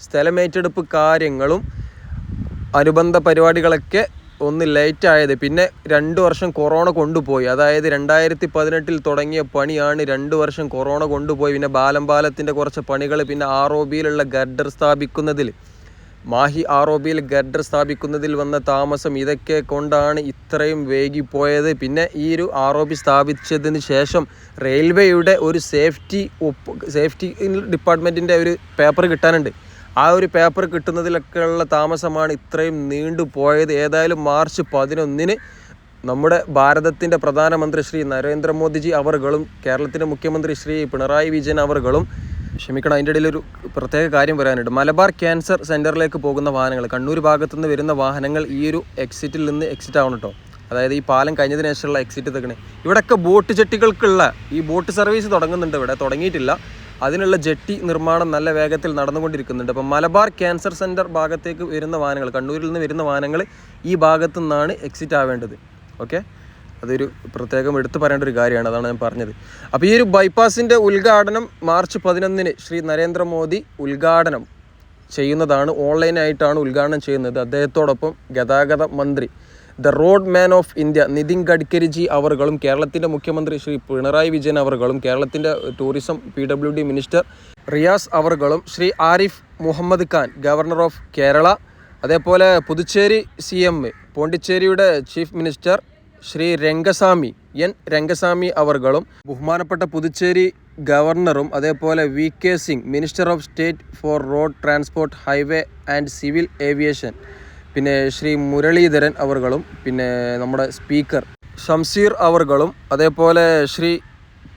സ്ഥലമേറ്റെടുപ്പ് കാര്യങ്ങളും അനുബന്ധ പരിപാടികളൊക്കെ ഒന്ന് ലേറ്റായത് പിന്നെ രണ്ട് വർഷം കൊറോണ കൊണ്ടുപോയി. അതായത് രണ്ടായിരത്തി പതിനെട്ടിൽ തുടങ്ങിയ പണിയാണ് രണ്ട് വർഷം കൊറോണ കൊണ്ടുപോയി. പിന്നെ ബാലം ബാലംപാലത്തിന്റെ കുറച്ച് പണികൾ പിന്നെ ആർ ഒ ബിയിലുള്ള ഗഡർ സ്ഥാപിക്കുന്നതിൽ മാഹി ആർ ഒ ബിയിൽ ഗഡർ സ്ഥാപിക്കുന്നതിൽ വന്ന താമസം ഇതൊക്കെ കൊണ്ടാണ് ഇത്രയും വേഗിപ്പോയത് പിന്നെ ഈ ഒരു ആർ ഒ ബി സ്ഥാപിച്ചതിന് ശേഷം റെയിൽവേയുടെ ഒരു സേഫ്റ്റി ഒപ്പ് സേഫ്റ്റി ഡിപ്പാർട്ട്മെന്റിന്റെ ഒരു പേപ്പർ കിട്ടാനുണ്ട്. ആ ഒരു പേപ്പർ കിട്ടുന്നതിലൊക്കെയുള്ള താമസമാണ് ഇത്രയും നീണ്ടു പോയത്. ഏതായാലും മാർച്ച് പതിനൊന്നിന് നമ്മുടെ ഭാരതത്തിന്റെ പ്രധാനമന്ത്രി ശ്രീ നരേന്ദ്രമോദിജി അവർകളും കേരളത്തിന്റെ മുഖ്യമന്ത്രി ശ്രീ പിണറായി വിജയൻ അവർകളും ക്ഷമിക്കണം അതിന്റെ ഇടയിൽ ഒരു പ്രത്യേക കാര്യം പറയാനുണ്ട്. മലബാർ ക്യാൻസർ സെന്ററിലേക്ക് പോകുന്ന വാഹനങ്ങൾ കണ്ണൂർ ഭാഗത്തു നിന്ന് വരുന്ന വാഹനങ്ങൾ ഈ ഒരു എക്സിറ്റിൽ നിന്ന് എക്സിറ്റ് ആവണം കേട്ടോ. അതായത് ഈ പാലം കഴിഞ്ഞതിന് ശേഷമുള്ള എക്സിറ്റ് തക്കണേ. ഇവിടെയൊക്കെ ബോട്ട് ചെട്ടികൾക്കുള്ള ഈ ബോട്ട് സർവീസ് തുടങ്ങുന്നുണ്ട് ഇവിടെ തുടങ്ങിയിട്ടില്ല. അതിനുള്ള ജെട്ടി നിർമ്മാണം നല്ല വേഗത്തിൽ നടന്നുകൊണ്ടിരിക്കുന്നുണ്ട്. അപ്പം മലബാർ ക്യാൻസർ സെന്റർ ഭാഗത്തേക്ക് വരുന്ന വാഹനങ്ങൾ കണ്ണൂരിൽ നിന്ന് വരുന്ന വാഹനങ്ങൾ ഈ ഭാഗത്തു നിന്നാണ് എക്സിറ്റ് ആവേണ്ടത്. ഓക്കെ? അതൊരു പ്രത്യേകം എടുത്തു പറയേണ്ട ഒരു കാര്യമാണ് അതാണ് ഞാൻ പറഞ്ഞത്. അപ്പോൾ ഈ ഒരു ബൈപ്പാസിന്റെ ഉദ്ഘാടനം മാർച്ച് പതിനൊന്നിന് ശ്രീ നരേന്ദ്രമോദി ഉദ്ഘാടനം ചെയ്യുന്നതാണ് ഓൺലൈനായിട്ടാണ് ഉദ്ഘാടനം ചെയ്യുന്നത്. അദ്ദേഹത്തോടൊപ്പം ഗതാഗത മന്ത്രി the road man of India Nitin Gadkariji അവർകളും കേരളത്തിന്റെ മുഖ്യമന്ത്രി ശ്രീ പിണറായി വിജയൻ അവർകളും കേരളത്തിന്റെ tourism P W D minister Riyas അവർകളും ശ്രീ ആരിഫ് മുഹമ്മദ് ഖാൻ ഗവർണർ ഓഫ് കേരള അതേപോലെ പുതുച്ചേരി സി എം പോണ്ടിച്ചേരിയുടെ chief minister Shri Rangaswamy N Rangaswamy അവർകളും ബഹുമാനപ്പെട്ട പുതുച്ചേരി ഗവർണറും അതേപോലെ V K Singh minister of state for road transport highway and civil aviation. പിന്നെ ശ്രീ മുരളീധരൻ അവർകളും പിന്നെ നമ്മുടെ സ്പീക്കർ ഷംസീർ അവർകളും അതേപോലെ Shri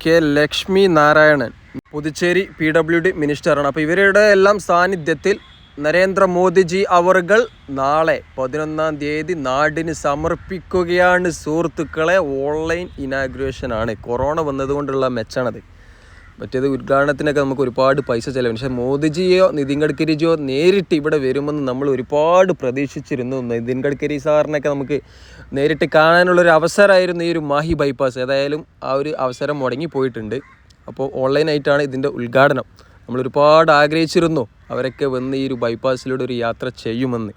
K Lakshmi Narayanan Puducherry P W D മിനിസ്റ്ററാണ്. അപ്പോൾ ഇവരുടെ എല്ലാം സാന്നിധ്യത്തിൽ നരേന്ദ്രമോദിജി അവർകൾ നാളെ പതിനൊന്നാം തീയതി നാടിന് സമർപ്പിക്കുകയാണ്. സുഹൃത്തുക്കളെ ഓൺലൈൻ ഇനാഗ്രേഷനാണ്. കൊറോണ വന്നതുകൊണ്ടുള്ള മെച്ചാണത്. മറ്റേത് ഉദ്ഘാടനത്തിനൊക്കെ നമുക്ക് ഒരുപാട് പൈസ ചിലവ് പക്ഷേ മോദിജിയോ നിതിൻ ഗഡ്കരിജിയോ നേരിട്ട് ഇവിടെ വരുമെന്ന് നമ്മൾ ഒരുപാട് പ്രതീക്ഷിച്ചിരുന്നു. നിതിൻ ഗഡ്കരി സാറിനൊക്കെ നമുക്ക് നേരിട്ട് കാണാനുള്ളൊരു അവസരമായിരുന്നു ഈ ഒരു മാഹി ബൈപ്പാസ്. ഏതായാലും ആ ഒരു അവസരം മുടങ്ങി പോയിട്ടുണ്ട്. അപ്പോൾ ഓൺലൈനായിട്ടാണ് ഇതിന്റെ ഉദ്ഘാടനം. നമ്മൾ ഒരുപാട് ആഗ്രഹിച്ചിരുന്നു അവരൊക്കെ വന്ന് ഈ ഒരു ബൈപ്പാസിലൂടെ ഒരു യാത്ര ചെയ്യുമെന്ന്.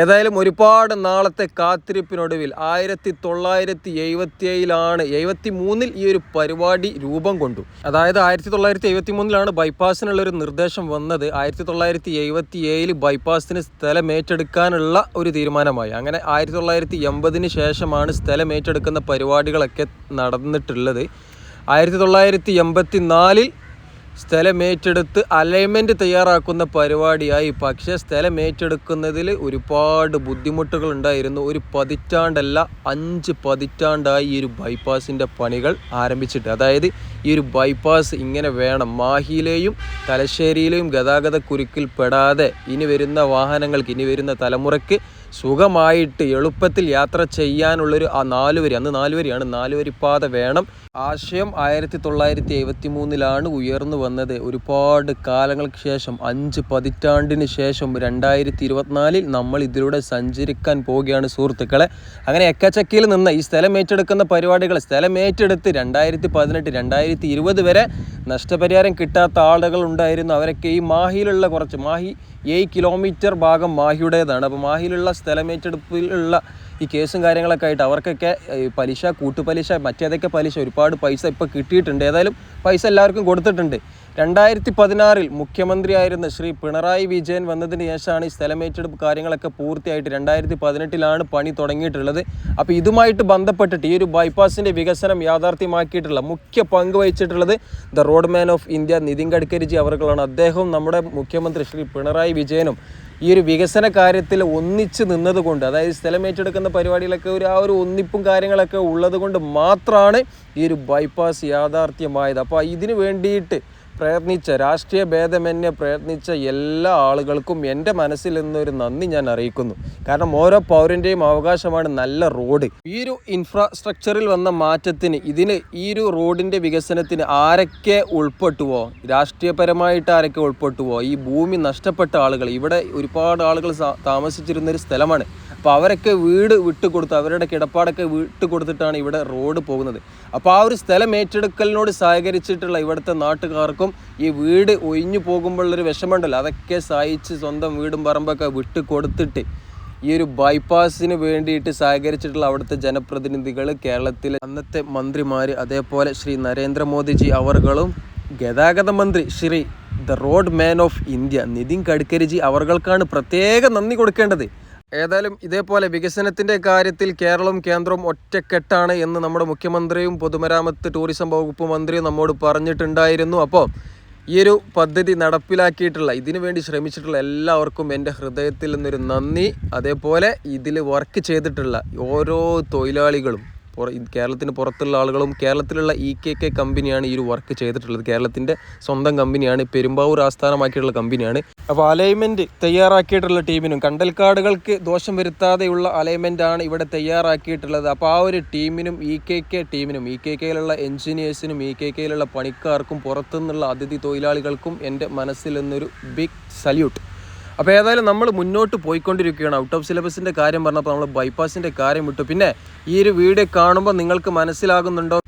ഏതായാലും ഒരുപാട് നാളത്തെ കാത്തിരിപ്പിനൊടുവിൽ ആയിരത്തി തൊള്ളായിരത്തി എഴുപത്തി ഏഴിലാണ് എഴുപത്തി മൂന്നിൽ ഈ ഒരു പരിപാടി രൂപം കൊണ്ടു. അതായത് ആയിരത്തി തൊള്ളായിരത്തി എഴുപത്തി മൂന്നിലാണ് ബൈപ്പാസിനുള്ള ഒരു നിർദ്ദേശം വന്നത്. ആയിരത്തി തൊള്ളായിരത്തി എഴുപത്തി ഏഴിൽ ബൈപ്പാസിന് സ്ഥലം ഏറ്റെടുക്കാനുള്ള ഒരു തീരുമാനമായി. അങ്ങനെ ആയിരത്തി തൊള്ളായിരത്തി എൺപതിന് ശേഷമാണ് സ്ഥലം ഏറ്റെടുക്കുന്ന പരിപാടികളൊക്കെ നടന്നിട്ടുള്ളത്. ആയിരത്തി തൊള്ളായിരത്തി എൺപത്തി നാലിൽ സ്ഥലം ഏറ്റെടുത്ത് അലൈൻമെന്റ് തയ്യാറാക്കുന്ന പരിപാടിയായി. പക്ഷേ സ്ഥലം ഏറ്റെടുക്കുന്നതിൽ ഒരുപാട് ബുദ്ധിമുട്ടുകൾ ഉണ്ടായിരുന്നു. ഒരു പതിറ്റാണ്ടല്ല അഞ്ച് പതിറ്റാണ്ടായി ഈ ഒരു ബൈപ്പാസിന്റെ പണികൾ ആരംഭിച്ചിട്ട്. അതായത് ഈ ഒരു ബൈപ്പാസ് ഇങ്ങനെ വേണം. മാഹിയിലെയും തലശ്ശേരിയിലെയും ഗതാഗത കുരുക്കിൽ പെടാതെ ഇനി വരുന്ന വാഹനങ്ങൾക്ക് ഇനി വരുന്ന തലമുറയ്ക്ക് സുഖമായിട്ട് എളുപ്പത്തിൽ യാത്ര ചെയ്യാനുള്ളൊരു ആ നാലുവരി അന്ന് നാലുവരിയാണ് നാലുവരി പാത വേണം. ആശയം ആയിരത്തി തൊള്ളായിരത്തി എഴുപത്തി മൂന്നിലാണ് ഉയർന്നു വന്നത്. ഒരുപാട് കാലങ്ങൾക്ക് ശേഷം അഞ്ച് പതിറ്റാണ്ടിന് ശേഷം രണ്ടായിരത്തി ഇരുപത്തിനാലിൽ നമ്മൾ ഇതിലൂടെ സഞ്ചരിക്കാൻ പോവുകയാണ് സുഹൃത്തുക്കളെ. അങ്ങനെ എക്കച്ചക്കയിൽ നിന്ന് ഈ സ്ഥലം ഏറ്റെടുക്കുന്ന പരിപാടികൾ സ്ഥലം ഏറ്റെടുത്ത് രണ്ടായിരത്തി പതിനെട്ട് രണ്ടായിരത്തി ഇരുപത് വരെ നഷ്ടപരിഹാരം കിട്ടാത്ത ആളുകൾ ഉണ്ടായിരുന്നു. അവരൊക്കെ ഈ മാഹിയിലുള്ള കുറച്ച് മാഹി ഏഴ് കിലോമീറ്റർ ഭാഗം മാഹിയുടേതാണ്. അപ്പോൾ മാഹിയിലുള്ള സ്ഥലമേറ്റെടുപ്പിലുള്ള ഈ കേസും കാര്യങ്ങളൊക്കെ ആയിട്ട് അവർക്കൊക്കെ പലിശ കൂട്ടുപലിശ മറ്റേതൊക്കെ പലിശ ഒരുപാട് പൈസ ഇപ്പോൾ കിട്ടിയിട്ടുണ്ട്. ഏതായാലും പൈസ എല്ലാവർക്കും കൊടുത്തിട്ടുണ്ട്. രണ്ടായിരത്തി പതിനാറിൽ മുഖ്യമന്ത്രിയായിരുന്ന ശ്രീ പിണറായി വിജയൻ വന്നതിന് ശേഷമാണ് ഈ സ്ഥലമേറ്റെടുപ്പ് കാര്യങ്ങളൊക്കെ പൂർത്തിയായിട്ട് രണ്ടായിരത്തി പതിനെട്ടിലാണ് പണി തുടങ്ങിയിട്ടുള്ളത്. അപ്പോൾ ഇതുമായിട്ട് ബന്ധപ്പെട്ടിട്ട് ഈ ഒരു ബൈപ്പാസിന്റെ വികസനം യാഥാർത്ഥ്യമാക്കിയിട്ടുള്ള മുഖ്യ പങ്ക് വഹിച്ചിട്ടുള്ളത് the road man of India Nitin Gadkariji അവർകളാണ് അദ്ദേഹവും നമ്മുടെ മുഖ്യമന്ത്രി ശ്രീ പിണറായി വിജയനും ഈ ഒരു വികസന കാര്യത്തിൽ ഒന്നിച്ച് നിന്നതുകൊണ്ട് അതായത് സ്ഥലം ഏറ്റെടുക്കുന്ന ഒരു ആ ഒരു ഒന്നിപ്പും കാര്യങ്ങളൊക്കെ ഉള്ളതുകൊണ്ട് മാത്രമാണ് ഈ ഒരു ബൈപ്പാസ് യാഥാർത്ഥ്യമായത്. അപ്പോൾ ഇതിന് വേണ്ടിയിട്ട് പ്രയത്നിച്ച രാഷ്ട്രീയ ഭേദമന്യേ പ്രയത്നിച്ച എല്ലാ ആളുകൾക്കും എന്റെ മനസ്സിൽ നിന്നൊരു നന്ദി ഞാൻ അറിയിക്കുന്നു. കാരണം ഓരോ പൗരന്റെയും അവകാശമാണ് നല്ല റോഡ്. ഈ ഒരു ഇൻഫ്രാസ്ട്രക്ചറിൽ വന്ന മാറ്റത്തിന് ഇതിന് ഈ ഒരു റോഡിന്റെ വികസനത്തിന് ആരൊക്കെ ഉൾപ്പെട്ടുവോ രാഷ്ട്രീയപരമായിട്ട് ആരൊക്കെ ഉൾപ്പെട്ടുവോ ഈ ഭൂമി നഷ്ടപ്പെട്ട ആളുകൾ ഇവിടെ ഒരുപാട് ആളുകൾ താമസിച്ചിരുന്നൊരു സ്ഥലമാണ് അപ്പോൾ അവരൊക്കെ വീട് വിട്ടുകൊടുത്ത് അവരുടെ കിടപ്പാടൊക്കെ വിട്ടുകൊടുത്തിട്ടാണ് ഇവിടെ റോഡ് പോകുന്നത്. അപ്പോൾ ആ ഒരു സ്ഥലം ഏറ്റെടുക്കലിനോട് സഹകരിച്ചിട്ടുള്ള ഇവിടുത്തെ നാട്ടുകാർക്കും ഈ വീട് ഒഴിഞ്ഞു പോകുമ്പോഴുള്ളൊരു വിഷമമുണ്ടല്ലോ. അതൊക്കെ സഹിച്ച് സ്വന്തം വീടും പറമ്പൊക്കെ വിട്ട് കൊടുത്തിട്ട് ഈ ഒരു ബൈപ്പാസിന് വേണ്ടിയിട്ട് സഹകരിച്ചിട്ടുള്ള അവിടുത്തെ ജനപ്രതിനിധികൾ കേരളത്തിലെ അന്നത്തെ മന്ത്രിമാർ അതേപോലെ ശ്രീ നരേന്ദ്രമോദിജി അവർകളും ഗതാഗത മന്ത്രി Shri the road man of India Nitin Gadkariji അവർകൾക്കാണ് പ്രത്യേക നന്ദി കൊടുക്കേണ്ടത്. ഏതായാലും ഇതേപോലെ വികസനത്തിന്റെ കാര്യത്തിൽ കേരളവും കേന്ദ്രവും ഒറ്റക്കെട്ടാണ് എന്ന് നമ്മുടെ മുഖ്യമന്ത്രിയും പൊതുമരാമത്ത് ടൂറിസം വകുപ്പ് മന്ത്രിയും നമ്മോട് പറഞ്ഞിട്ടുണ്ടായിരുന്നു. അപ്പോൾ ഈ ഒരു പദ്ധതി നടപ്പിലാക്കിയിട്ടുള്ള ഇതിനു വേണ്ടി ശ്രമിച്ചിട്ടുള്ള എല്ലാവർക്കും എന്റെ ഹൃദയത്തിൽ നിന്നൊരു നന്ദി. അതേപോലെ ഇതിൽ വർക്ക് ചെയ്തിട്ടുള്ള ഓരോ തൊഴിലാളികളും കേരളത്തിന് പുറത്തുള്ള ആളുകളും കേരളത്തിലുള്ള ഇ കെ കെ കമ്പനിയാണ് ഈ ഒരു വർക്ക് ചെയ്തിട്ടുള്ളത്. കേരളത്തിന്റെ സ്വന്തം കമ്പനിയാണ് പെരുമ്പാവൂർ ആസ്ഥാനമാക്കിയിട്ടുള്ള കമ്പനിയാണ്. അപ്പോൾ അലൈൻമെന്റ് തയ്യാറാക്കിയിട്ടുള്ള ടീമിനും കണ്ടൽക്കാടുകൾക്ക് ദോഷം വരുത്താതെയുള്ള അലൈൻമെന്റാണ് ഇവിടെ തയ്യാറാക്കിയിട്ടുള്ളത്. അപ്പോൾ ആ ഒരു ടീമിനും ഇ കെ കെ ടീമിനും ഇ കെ കെയിലുള്ള എൻജിനീയേഴ്സിനും ഇ കെ കെയിലുള്ള പണിക്കാർക്കും പുറത്തുനിന്നുള്ള അതിഥി തൊഴിലാളികൾക്കും എന്റെ മനസ്സിൽ നിന്നൊരു ബിഗ് സല്യൂട്ട് അപ്പോൾ ഏതായാലും നമ്മൾ മുന്നോട്ട് പോയിക്കൊണ്ടിരിക്കുകയാണ്. ഔട്ട് ഓഫ് സിലബസിന്റെ കാര്യം പറഞ്ഞപ്പോൾ നമ്മൾ ബൈപ്പാസിന്റെ കാര്യം വിട്ടു പിന്നെ ഈ ഒരു വീഡിയോ കാണുമ്പോൾ നിങ്ങൾക്ക് മനസ്സിലാകുന്നുണ്ടോ?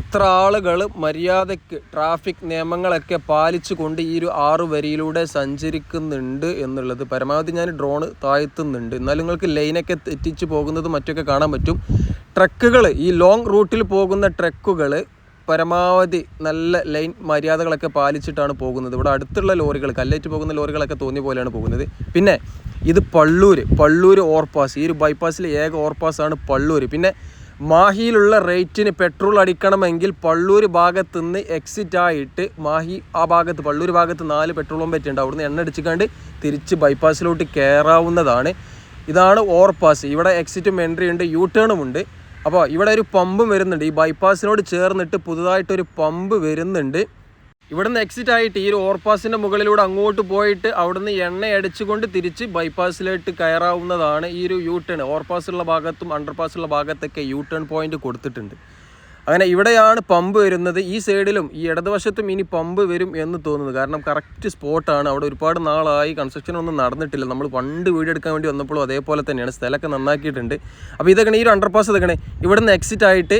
എത്ര ആളുകൾ മര്യാദയ്ക്ക് ട്രാഫിക് നിയമങ്ങളൊക്കെ പാലിച്ചുകൊണ്ട് ഈ ഒരു ആറു വരിയിലൂടെ സഞ്ചരിക്കുന്നുണ്ട് എന്നുള്ളത്. പരമാവധി ഞാൻ ഡ്രോൺ താഴ്ത്തുന്നുണ്ട്. എന്നാലും നിങ്ങൾക്ക് ലൈനൊക്കെ തെറ്റിച്ച് പോകുന്നത് മറ്റൊക്കെ കാണാൻ പറ്റും. ട്രക്കുകൾ ഈ ലോങ് റൂട്ടിൽ പോകുന്ന ട്രക്കുകൾ പരമാവധി നല്ല ലൈൻ മര്യാദകളൊക്കെ പാലിച്ചിട്ടാണ് പോകുന്നത്. ഇവിടെ അടുത്തുള്ള ലോറികൾ കല്ലേറ്റ് പോകുന്ന ലോറികളൊക്കെ തോന്നിയ പോലെയാണ് പോകുന്നത്. പിന്നെ ഇത് പള്ളൂര് പള്ളൂര് ഓവർപാസ്. ഈ ഒരു ബൈപ്പാസിലെ ഏക ഓവർപാസ്സാണ് പള്ളൂര്. പിന്നെ മാഹിയിലുള്ള റേറ്റിന് പെട്രോൾ അടിക്കണമെങ്കിൽ പള്ളൂർ ഭാഗത്ത് നിന്ന് എക്സിറ്റ് ആയിട്ട് മാഹി ആ ഭാഗത്ത് പള്ളൂർ ഭാഗത്ത് നാല് പെട്രോൾ പമ്പ് ഉണ്ട്. അവിടുന്ന് എണ്ണ അടിച്ചിക്കാണ്ട് തിരിച്ച് ബൈപ്പാസിലോട്ട് കയറാവുന്നതാണ് ഇതാണ് ഓവർപാസ്. ഇവിടെ എക്സിറ്റും എൻട്രി ഉണ്ട് യൂ ടേണും ഉണ്ട്. അപ്പോൾ ഇവിടെ ഒരു പമ്പും വരുന്നുണ്ട്. ഈ ബൈപ്പാസിനോട് ചേർന്നിട്ട് പുതുതായിട്ടൊരു പമ്പ് വരുന്നുണ്ട്. ഇവിടുന്ന് എക്സിറ്റ് ആയിട്ട് ഈ ഒരു ഓവർപാസിന്റെ മുകളിലൂടെ അങ്ങോട്ട് പോയിട്ട് അവിടുന്ന് എണ്ണ അടിച്ചുകൊണ്ട് തിരിച്ച് ബൈപ്പാസിലോട്ട് കയറാവുന്നതാണ് ഈ ഒരു യൂ ടേൺ ഓവർപാസുള്ള ഭാഗത്തും അണ്ടർപാസുള്ള ഭാഗത്തൊക്കെ യൂ ടേൺ പോയിന്റ് കൊടുത്തിട്ടുണ്ട്. അങ്ങനെ ഇവിടെയാണ് പമ്പ് വരുന്നത്. ഈ സൈഡിലും ഈ ഇടതുവശത്തും ഇനി പമ്പ് വരും എന്ന് തോന്നുന്നു. കാരണം കറക്റ്റ് സ്പോട്ടാണ്. അവിടെ ഒരുപാട് നാളായി കൺസ്ട്രക്ഷൻ ഒന്നും നടന്നിട്ടില്ല. നമ്മൾ പണ്ട് വീടെടുക്കാൻ വേണ്ടി വന്നപ്പോഴും അതേപോലെ തന്നെയാണ്. സ്ഥലമൊക്കെ നന്നാക്കിയിട്ടുണ്ട്. അപ്പോൾ ഇതൊക്കെ ഈ ഒരു അണ്ടർപാസ് ഇതൊക്കെ ഇവിടുന്ന് എക്സിറ്റ് ആയിട്ട്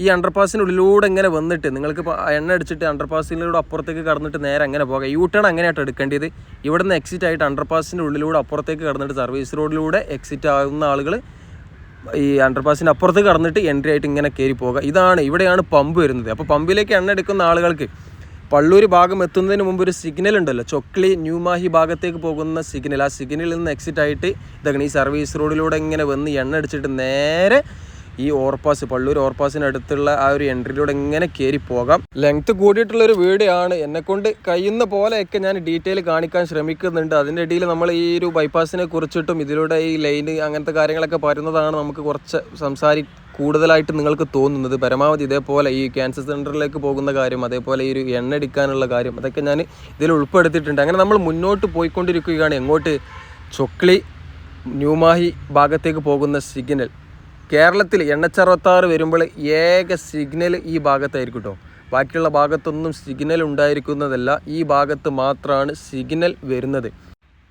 ഈ അണ്ടർപാസിനുള്ളിലൂടെ ഇങ്ങനെ വന്നിട്ട് നിങ്ങൾക്ക് എണ്ണ അടിച്ചിട്ട് അണ്ടർപാസിലൂടെ അപ്പുറത്തേക്ക് കടന്നിട്ട് നേരെ അങ്ങനെ പോകാം. യൂ ടേൺ അങ്ങനെയായിട്ട് എടുക്കേണ്ടത്. ഇവിടുന്ന് എക്സിറ്റ് ആയിട്ട് അണ്ടർപാസിന്റെ ഉള്ളിലൂടെ അപ്പുറത്തേക്ക് കടന്നിട്ട് സർവീസ് റോഡിലൂടെ എക്സിറ്റ് ആകുന്ന ആളുകൾ ഈ അണ്ടർപാസിന്റെ അപ്പുറത്ത് കടന്നിട്ട് എൻട്രി ആയിട്ട് ഇങ്ങനെ കയറി പോകുക ഇതാണ് ഇവിടെയാണ് പമ്പ് വരുന്നത്. അപ്പോൾ പമ്പിലേക്ക് എണ്ണ എടുക്കുന്ന ആളുകൾക്ക് പള്ളൂർ ഭാഗം എത്തുന്നതിന് മുമ്പ് ഒരു സിഗ്നൽ ഉണ്ടല്ലോ. ചൊക്ലി ന്യൂമാഹി ഭാഗത്തേക്ക് പോകുന്ന സിഗ്നൽ ആ സിഗ്നലിൽ നിന്ന് എക്സിറ്റ് ആയിട്ട് ഇതാണ് ഈ സർവീസ് റോഡിലൂടെ ഇങ്ങനെ വന്ന് എണ്ണ അടിച്ചിട്ട് നേരെ ഈ ഓവർപാസ് പള്ളൂർ ഓവർപാസിന് അടുത്തുള്ള ആ ഒരു എൻട്രിയിലൂടെ എങ്ങനെ കയറി പോകാം. ലെങ്ത് കൂടിയിട്ടുള്ള ഒരു വീഡിയോ ആണ്. എന്നെ കൊണ്ട് കഴിയുന്ന പോലെയൊക്കെ ഞാൻ ഡീറ്റെയിൽ കാണിക്കാൻ ശ്രമിക്കുന്നുണ്ട്. അതിന്റെ ഇടയിൽ നമ്മൾ ഈ ഒരു ബൈപ്പാസിനെ കുറിച്ചിട്ടും ഇതിലൂടെ ഈ ലൈൻ അങ്ങനത്തെ കാര്യങ്ങളൊക്കെ പറയുന്നതാണ് നമുക്ക് കുറച്ച് സംസാരി കൂടുതലായിട്ട് നിങ്ങൾക്ക് തോന്നുന്നത്. പരമാവധി ഇതേപോലെ ഈ ക്യാൻസർ സെന്ററിലേക്ക് പോകുന്ന കാര്യം അതേപോലെ ഈ ഒരു എണ്ണ അടിക്കാനുള്ള കാര്യം അതൊക്കെ ഞാൻ ഇതിൽ ഉൾപ്പെടുത്തിയിട്ടുണ്ട്. അങ്ങനെ നമ്മൾ മുന്നോട്ട് പോയിക്കൊണ്ടിരിക്കുകയാണ്. എങ്ങോട്ട്? ചൊക്ലി ന്യൂമാഹി ഭാഗത്തേക്ക് പോകുന്ന സിഗ്നൽ കേരളത്തിൽ എണ്ണച്ചറുപത്താറ് വരുമ്പോൾ ഏക സിഗ്നൽ ഈ ഭാഗത്തായിരിക്കും കേട്ടോ ബാക്കിയുള്ള ഭാഗത്തൊന്നും സിഗ്നൽ ഉണ്ടായിരിക്കുന്നതല്ല ഈ ഭാഗത്ത് മാത്രമാണ് സിഗ്നൽ വരുന്നത്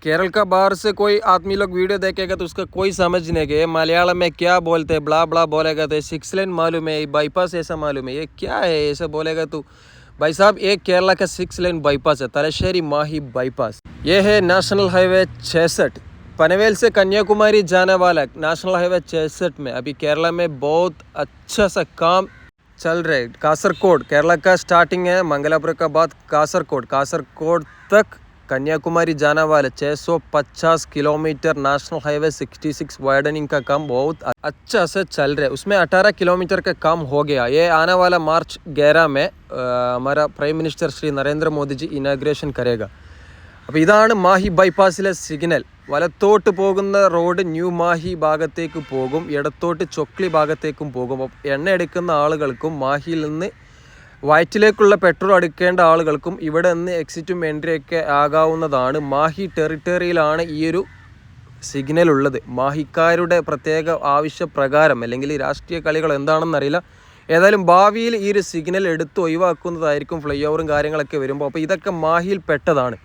केरल का बाहर से कोई आदमी लोग वीडियो देखेगा तो उसका कोई समझ नहीं गए मलयालम में क्या बोलते हैं ब्ला ब्ला बोलेगा तो सिक्स लेन मालूम है बाईपास ऐसा मालूम है ये क्या है ऐसा बोलेगा तो भाई साहब एक केरला का सिक्स लेन बाईपास है तलश्शेरी माही बाईपास ये है नेशनल हाईवे छसठ पनवेल से कन्याकुमारी जाने वाला नेशनल हाईवे छसठ में अभी केरला में बहुत अच्छा सा काम चल रहे कासरकोड केरला का स्टार्टिंग है, मंगलापुर का बाद कासरकोड कासरकोड तक कन्याकुमारी जाने वाले 650 किलोमीटर नेशनल हाईवे 66 वाइडनिंग का काम बहुत अच्छा से चल रहा है। उसमें 18 किलोमीटर का काम हो गया। ये आने वाला मार्च 11 में हमारा prime minister Shri Narendra Modi ji inauguration करेगा। അപ്പോൾ ഇതാണ് മാഹി ബൈപ്പാസിലെ സിഗ്നൽ. വലത്തോട്ട് പോകുന്ന റോഡ് ന്യൂ മാഹി ഭാഗത്തേക്ക് പോകും ഇടത്തോട്ട് ചൊക്ലി ഭാഗത്തേക്കും പോകും. എണ്ണ എടുക്കുന്ന ആളുകൾക്കും മാഹിയിൽ നിന്ന് വയറ്റിലേക്കുള്ള പെട്രോൾ അടുക്കേണ്ട ആളുകൾക്കും ഇവിടെ നിന്ന് എക്സിറ്റും എൻട്രിയൊക്കെ ആകാവുന്നതാണ്. മാഹി ടെറിട്ടറിയിലാണ് ഈ ഒരു സിഗ്നൽ ഉള്ളത്. മാഹിക്കാരുടെ പ്രത്യേക ആവശ്യപ്രകാരം അല്ലെങ്കിൽ രാഷ്ട്രീയ കളികൾ എന്താണെന്നറിയില്ല ഏതായാലും ഭാവിയിൽ ഈ ഒരു സിഗ്നൽ എടുത്ത് ഒഴിവാക്കുന്നതായിരിക്കും ഫ്ലൈ ഓവറും കാര്യങ്ങളൊക്കെ വരുമ്പോൾ. അപ്പോൾ ഇതൊക്കെ മാഹിയിൽ പെട്ടതാണ്.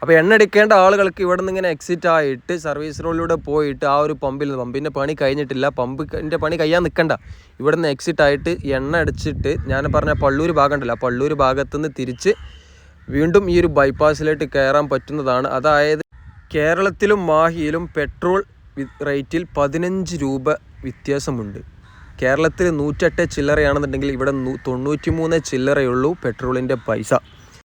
അപ്പോൾ എണ്ണ അടിക്കേണ്ട ആളുകൾക്ക് ഇവിടെ നിന്ന് ഇങ്ങനെ എക്സിറ്റ് ആയിട്ട് സർവീസ് റോഡിലൂടെ പോയിട്ട് ആ ഒരു പമ്പിൽ പമ്പിന്റെ പണി കഴിഞ്ഞിട്ടില്ല. പമ്പിന്റെ പണി കഴിയാൻ നിൽക്കണ്ട ഇവിടെ നിന്ന് എക്സിറ്റ് ആയിട്ട് എണ്ണ അടിച്ചിട്ട് ഞാൻ പറഞ്ഞ പള്ളൂർ ഭാഗം ഉണ്ടല്ലോ ആ പള്ളൂർ ഭാഗത്തുനിന്ന് തിരിച്ച് വീണ്ടും ഈ ഒരു ബൈപ്പാസിലേക്ക് കയറാൻ പറ്റുന്നതാണ്. അതായത് കേരളത്തിലും മാഹിയിലും പെട്രോൾ റേറ്റിൽ പതിനഞ്ച് രൂപ വ്യത്യാസമുണ്ട്. കേരളത്തിൽ നൂറ്റെട്ട് ചില്ലറയാണെന്നുണ്ടെങ്കിൽ ഇവിടെ തൊണ്ണൂറ്റി മൂന്ന് ചില്ലറയുള്ളൂ പെട്രോളിന്റെ പൈസ.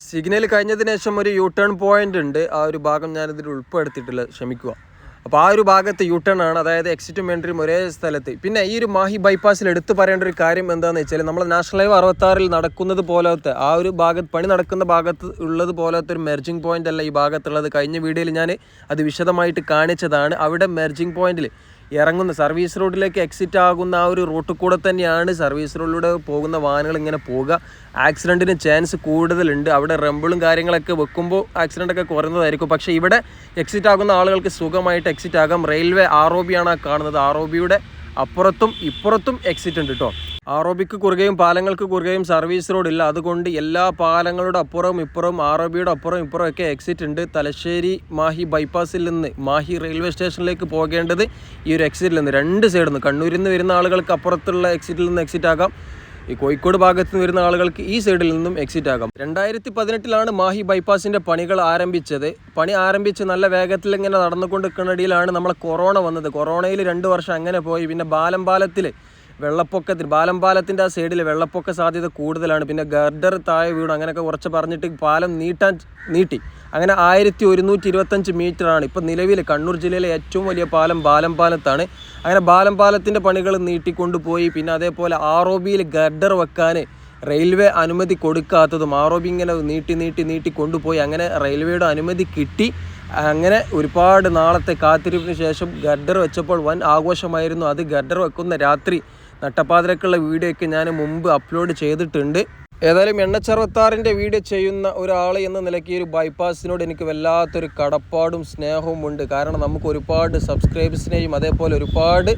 സിഗ്നൽ കഴിഞ്ഞതിന് ശേഷം ഒരു യു ടേൺ പോയിന്റ് ഉണ്ട്. ആ ഒരു ഭാഗം ഞാനിതിൽ ഉൾപ്പെടുത്തിയിട്ടില്ല. ക്ഷമിക്കുക. അപ്പോൾ ആ ഒരു ഭാഗത്ത് യു ടേൺ ആണ്. അതായത് എക്സിറ്റും എൻട്രിയും ഒരേ സ്ഥലത്ത്. പിന്നെ ഈ ഒരു മാഹി ബൈപ്പാസിൽ എടുത്തു പറയേണ്ട ഒരു കാര്യം എന്താണെന്ന് വെച്ചാൽ നമ്മൾ നാഷണൽ ഹൈവേ അറുപത്താറിൽ നടക്കുന്നത് പോലത്തെ ആ ഒരു ഭാഗത്ത് പണി നടക്കുന്ന ഭാഗത്ത് ഉള്ളത് പോലത്തെ ഒരു മെർജിങ് പോയിന്റ് അല്ല ഈ ഭാഗത്തുള്ളത്. കഴിഞ്ഞ വീഡിയോയിൽ ഞാൻ അത് വിശദമായിട്ട് കാണിച്ചതാണ്. അവിടെ മെർജിങ് പോയിന്റിൽ ഇറങ്ങുന്ന സർവീസ് റോഡിലേക്ക് എക്സിറ്റ് ആകുന്ന ആ ഒരു റൂട്ടിൽ കൂടെ തന്നെയാണ് സർവീസ് റോഡിലൂടെ പോകുന്ന വാഹനങ്ങൾ ഇങ്ങനെ പോവുക. ആക്സിഡന്റിന് ചാൻസ് കൂടുതലുണ്ട്. അവിടെ റംബിളും കാര്യങ്ങളൊക്കെ വെക്കുമ്പോൾ ആക്സിഡന്റൊക്കെ കുറഞ്ഞതായിരിക്കും. പക്ഷേ ഇവിടെ എക്സിറ്റ് ആകുന്ന ആളുകൾക്ക് സുഖമായിട്ട് എക്സിറ്റ് ആകാം. റെയിൽവേ ആർ ഒ കാണുന്നത്. ആർ ഒ ബിയുടെ അപ്പുറത്തും ഇപ്പുറത്തും എക്സിറ്റ് ഉണ്ട് കേട്ടോ ആറോബിക്ക് കുറുകയും പാലങ്ങൾക്ക് കുറുകയും സർവീസ് റോഡ് ഇല്ല. അതുകൊണ്ട് എല്ലാ പാലങ്ങളുടെ അപ്പുറവും ഇപ്പുറവും ആറോബിയുടെ അപ്പുറവും ഇപ്പുറവും ഒക്കെ എക്സിറ്റ് ഉണ്ട്. തലശ്ശേരി മാഹി ബൈപ്പാസിൽ നിന്ന് മാഹി റെയിൽവേ സ്റ്റേഷനിലേക്ക് പോകേണ്ടത് ഈ ഒരു എക്സിറ്റിൽ നിന്ന്. രണ്ട് സൈഡിൽ നിന്ന് കണ്ണൂരിൽ നിന്ന് വരുന്ന ആളുകൾക്ക് അപ്പുറത്തുള്ള എക്സിറ്റിൽ നിന്ന് എക്സിറ്റ് ആകാം. ഈ കോഴിക്കോട് ഭാഗത്ത് നിന്ന് വരുന്ന ആളുകൾക്ക് ഈ സൈഡിൽ നിന്നും എക്സിറ്റ് ആകാം. രണ്ടായിരത്തി പതിനെട്ടിലാണ് മാഹി ബൈപ്പാസിന്റെ പണികൾ ആരംഭിച്ചത്. പണി ആരംഭിച്ച് നല്ല വേഗത്തിൽ ഇങ്ങനെ നടന്നുകൊണ്ടിരിക്കുന്നിടയിലാണ് നമ്മളെ കൊറോണ വന്നത്. കൊറോണയിൽ രണ്ട് വർഷം അങ്ങനെ പോയി. പിന്നെ ബാലം പാലത്തിൽ വെള്ളപ്പൊക്കത്തിൽ ബാലം പാലത്തിന്റെ ആ സൈഡിൽ വെള്ളപ്പൊക്ക സാധ്യത കൂടുതലാണ്. പിന്നെ ഗർഡർ താഴെ വീണു. അങ്ങനെയൊക്കെ കുറച്ച് പറഞ്ഞിട്ട് പാലം നീട്ടാൻ നീട്ടി. അങ്ങനെ ആയിരത്തി ഒരുന്നൂറ്റി ഇരുപത്തഞ്ച് മീറ്ററാണ് ഇപ്പം നിലവിൽ കണ്ണൂർ ജില്ലയിലെ ഏറ്റവും വലിയ പാലം ബാലം പാലത്താണ് അങ്ങനെ ബാലം പാലത്തിന്റെ പണികൾ നീട്ടിക്കൊണ്ടുപോയി. പിന്നെ അതേപോലെ ആർ ഒ ബിയിൽ ഗഡർ വെക്കാൻ റെയിൽവേ അനുമതി കൊടുക്കാത്തതും ആർ ഒ ബി ഇങ്ങനെ നീട്ടി നീട്ടി നീട്ടി കൊണ്ടുപോയി. അങ്ങനെ റെയിൽവേയുടെ അനുമതി കിട്ടി. അങ്ങനെ ഒരുപാട് നാളത്തെ കാത്തിരിപ്പിന് ശേഷം ഗഡർ വെച്ചപ്പോൾ വൻ ആഘോഷമായിരുന്നു. അത് ഗഡർ വെക്കുന്ന രാത്രി നട്ടപ്പാതിരക്കുള്ള വീഡിയോ ഒക്കെ ഞാൻ മുമ്പ് അപ്ലോഡ് ചെയ്തിട്ടുണ്ട്. ഏതായാലും എണ്ണച്ചറുപത്താറിന്റെ വീഡിയോ ചെയ്യുന്ന ഒരാൾ എന്ന നിലയ്ക്ക് ഒരു ബൈപ്പാസിനോട് എനിക്ക് വല്ലാത്തൊരു കടപ്പാടും സ്നേഹവും ഉണ്ട് കാരണം നമുക്ക് ഒരുപാട് സബ്സ്ക്രൈബേഴ്സിനെയും അതേപോലെ ഒരുപാട്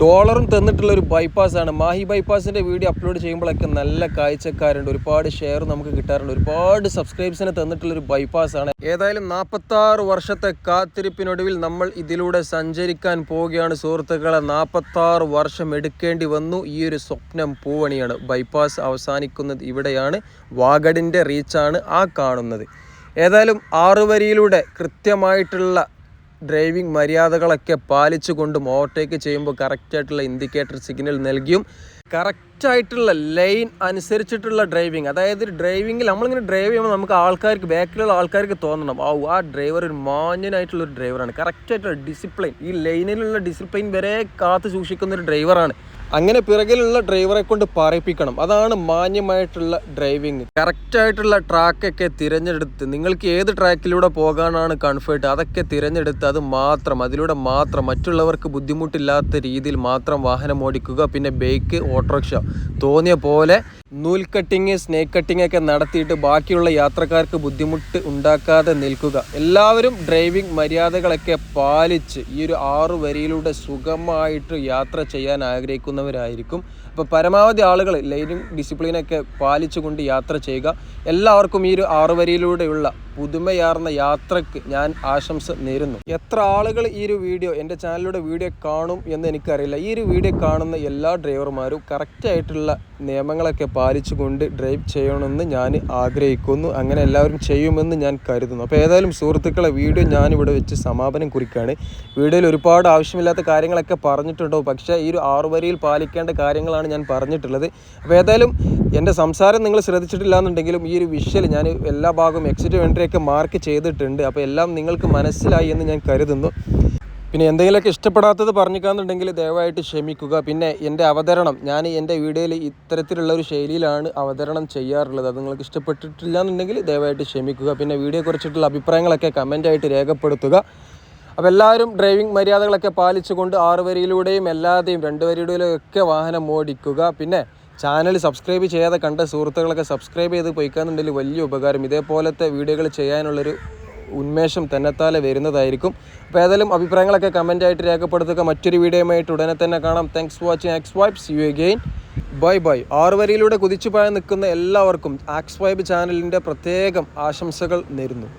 ഡോളറും തന്നിട്ടുള്ള ഒരു ബൈപ്പാസാണ് മാഹി ബൈപ്പാസിന്റെ വീഡിയോ അപ്ലോഡ് ചെയ്യുമ്പോഴൊക്കെ നല്ല കാഴ്ചക്കാരുണ്ട്. ഒരുപാട് ഷെയർ നമുക്ക് കിട്ടാറുണ്ട്. ഒരുപാട് സബ്സ്ക്രൈബ്സിന് തന്നിട്ടുള്ള ഒരു ബൈപ്പാസാണ് ഏതായാലും നാൽപ്പത്താറ് വർഷത്തെ കാത്തിരിപ്പിനൊടുവിൽ നമ്മൾ ഇതിലൂടെ സഞ്ചരിക്കാൻ പോവുകയാണ്. സുഹൃത്തുക്കളെ നാൽപ്പത്താറ് വർഷം എടുക്കേണ്ടി വന്നു. ഈ ഒരു സ്വപ്നം പൂവണിയാണ്. ബൈപ്പാസ് അവസാനിക്കുന്നത് ഇവിടെയാണ്. വാഗഡിന്റെ റീച്ചാണ് ആ കാണുന്നത്. ഏതായാലും ആറുവരിയിലൂടെ കൃത്യമായിട്ടുള്ള ഡ്രൈവിംഗ് മര്യാദകളൊക്കെ പാലിച്ചുകൊണ്ടും ഓവർടേക്ക് ചെയ്യുമ്പോൾ കറക്റ്റായിട്ടുള്ള ഇൻഡിക്കേറ്റർ സിഗ്നൽ നൽകിയും കറക്റ്റായിട്ടുള്ള ലൈൻ അനുസരിച്ചിട്ടുള്ള ഡ്രൈവിംഗ്. അതായത് ഡ്രൈവിങ്ങിൽ നമ്മളിങ്ങനെ ഡ്രൈവ് ചെയ്യുമ്പോൾ നമുക്ക് ആൾക്കാർക്ക് ബാക്കിലുള്ള ആൾക്കാർക്ക് തോന്നണം. ആ ആ ഡ്രൈവർ ഒരു മാന്യനായിട്ടുള്ള ഒരു ഡ്രൈവറാണ്. കറക്റ്റായിട്ടുള്ള ഡിസിപ്ലിൻ. ഈ ലൈനിലുള്ള ഡിസിപ്ലിൻ വരെ കാത്തു സൂക്ഷിക്കുന്ന ഒരു ഡ്രൈവറാണ്. അങ്ങനെ പിറകിലുള്ള ഡ്രൈവറെ കൊണ്ട് പറയിപ്പിക്കണം. അതാണ് മാന്യമായിട്ടുള്ള ഡ്രൈവിങ് കറക്റ്റായിട്ടുള്ള ട്രാക്കൊക്കെ തിരഞ്ഞെടുത്ത് നിങ്ങൾക്ക് ഏത് ട്രാക്കിലൂടെ പോകാനാണ് കംഫേർട്ട് അതൊക്കെ തിരഞ്ഞെടുത്ത് അത് മാത്രം അതിലൂടെ മാത്രം മറ്റുള്ളവർക്ക് ബുദ്ധിമുട്ടില്ലാത്ത രീതിയിൽ മാത്രം വാഹനം ഓടിക്കുക പിന്നെ ബൈക്ക് ഓട്ടോറിക്ഷ തോന്നിയ പോലെ നൂൽ കട്ടിങ് സ്നേക്ക് കട്ടിങ് ഒക്കെ നടത്തിയിട്ട് ബാക്കിയുള്ള യാത്രക്കാർക്ക് ബുദ്ധിമുട്ട് ഉണ്ടാക്കാതെ നിൽക്കുക. എല്ലാവരും ഡ്രൈവിംഗ് മര്യാദകളൊക്കെ പാലിച്ച് ഈ ഒരു ആറു വരിയിലൂടെ സുഖമായിട്ട് യാത്ര ചെയ്യാൻ ആഗ്രഹിക്കുന്നവരായിരിക്കും അപ്പോൾ പരമാവധി ആളുകൾ ലൈനിങ് ഡിസിപ്ലിനൊക്കെ പാലിച്ചുകൊണ്ട് യാത്ര ചെയ്യുക. എല്ലാവർക്കും ഈ ഒരു ആറു വരിയിലൂടെയുള്ള പുതുമയാർന്ന യാത്രയ്ക്ക് ഞാൻ ആശംസ നേരുന്നു. എത്ര ആളുകൾ ഈ ഒരു വീഡിയോ എന്റെ ചാനലിലൂടെ വീഡിയോ കാണും എന്ന് എനിക്കറിയില്ല. ഈ ഒരു വീഡിയോ കാണുന്ന എല്ലാ ഡ്രൈവർമാരും കറക്റ്റായിട്ടുള്ള നിയമങ്ങളൊക്കെ പാലിച്ചുകൊണ്ട് ഡ്രൈവ് ചെയ്യണമെന്ന് ഞാൻ ആഗ്രഹിക്കുന്നു. അങ്ങനെ എല്ലാവരും ചെയ്യുമെന്ന് ഞാൻ കരുതുന്നു. അപ്പോൾ ഏതായാലും സുഹൃത്തുക്കളെ വീഡിയോ ഞാനിവിടെ വെച്ച് സമാപനം കുറിക്കുകയാണ്. വീഡിയോയിൽ ഒരുപാട് ആവശ്യമില്ലാത്ത കാര്യങ്ങളൊക്കെ പറഞ്ഞിട്ടുണ്ടോ? പക്ഷേ ഈ ഒരു ആറുവരിയിൽ പാലിക്കേണ്ട കാര്യങ്ങളാണ് ഞാൻ പറഞ്ഞിട്ടുള്ളത്. അപ്പോൾ ഏതായാലും എന്റെ സംസാരം നിങ്ങൾ ശ്രദ്ധിച്ചിട്ടില്ല എന്നുണ്ടെങ്കിലും ഈ ഒരു വിഷ്വൽ ഞാൻ എല്ലാ ഭാഗവും എക്സിറ്റ് വെൻട്രിയൊക്കെ മാർക്ക് ചെയ്തിട്ടുണ്ട്. അപ്പോൾ എല്ലാം നിങ്ങൾക്ക് മനസ്സിലായി എന്ന് ഞാൻ കരുതുന്നു. പിന്നെ എന്തെങ്കിലുമൊക്കെ ഇഷ്ടപ്പെടാത്തത് പറഞ്ഞിക്കാന്നുണ്ടെങ്കിൽ ദയവായിട്ട് ക്ഷമിക്കുക. പിന്നെ എന്റെ അവതരണം. ഞാൻ എന്റെ വീഡിയോയിൽ ഇത്തരത്തിലുള്ള ഒരു ശൈലിയിലാണ് അവതരണം ചെയ്യാറുള്ളത്. അത് നിങ്ങൾക്ക് ഇഷ്ടപ്പെട്ടിട്ടില്ല എന്നുണ്ടെങ്കിൽ ദയവായിട്ട് ക്ഷമിക്കുക. പിന്നെ വീഡിയോ കുറിച്ചിട്ടുള്ള അഭിപ്രായങ്ങളൊക്കെ കമന്റായിട്ട് രേഖപ്പെടുത്തുക. അപ്പോൾ എല്ലാവരും ഡ്രൈവിംഗ് മര്യാദകളൊക്കെ പാലിച്ചുകൊണ്ട് ആറ് വരിയിലൂടെയും എല്ലാതെയും രണ്ട് വരിയിലൂടെയും ഒക്കെ വാഹനം ഓടിക്കുക. പിന്നെ ചാനൽ സബ്സ്ക്രൈബ് ചെയ്യാതെ കണ്ട സുഹൃത്തുക്കളൊക്കെ സബ്സ്ക്രൈബ് ചെയ്ത് പോയിക്കാന്നുണ്ടെങ്കിൽ വലിയ ഉപകാരം. ഇതേപോലത്തെ വീഡിയോകൾ ചെയ്യാനുള്ളൊരു ഉന്മേഷം തന്നെത്താലെ വരുന്നതായിരിക്കും. അപ്പോൾ ഏതായാലും അഭിപ്രായങ്ങളൊക്കെ കമന്റായിട്ട് രേഖപ്പെടുത്തുക. മറ്റൊരു വീഡിയോയുമായിട്ട് ഉടനെ തന്നെ കാണാം. Thanks for watching Axe Vibes you again bye bye ആറ് വരിയിലൂടെ കുതിച്ചു പോയാൽ നിൽക്കുന്ന എല്ലാവർക്കും ആക്സ് വൈബ് ചാനലിന്റെ പ്രത്യേകം ആശംസകൾ നേരുന്നു.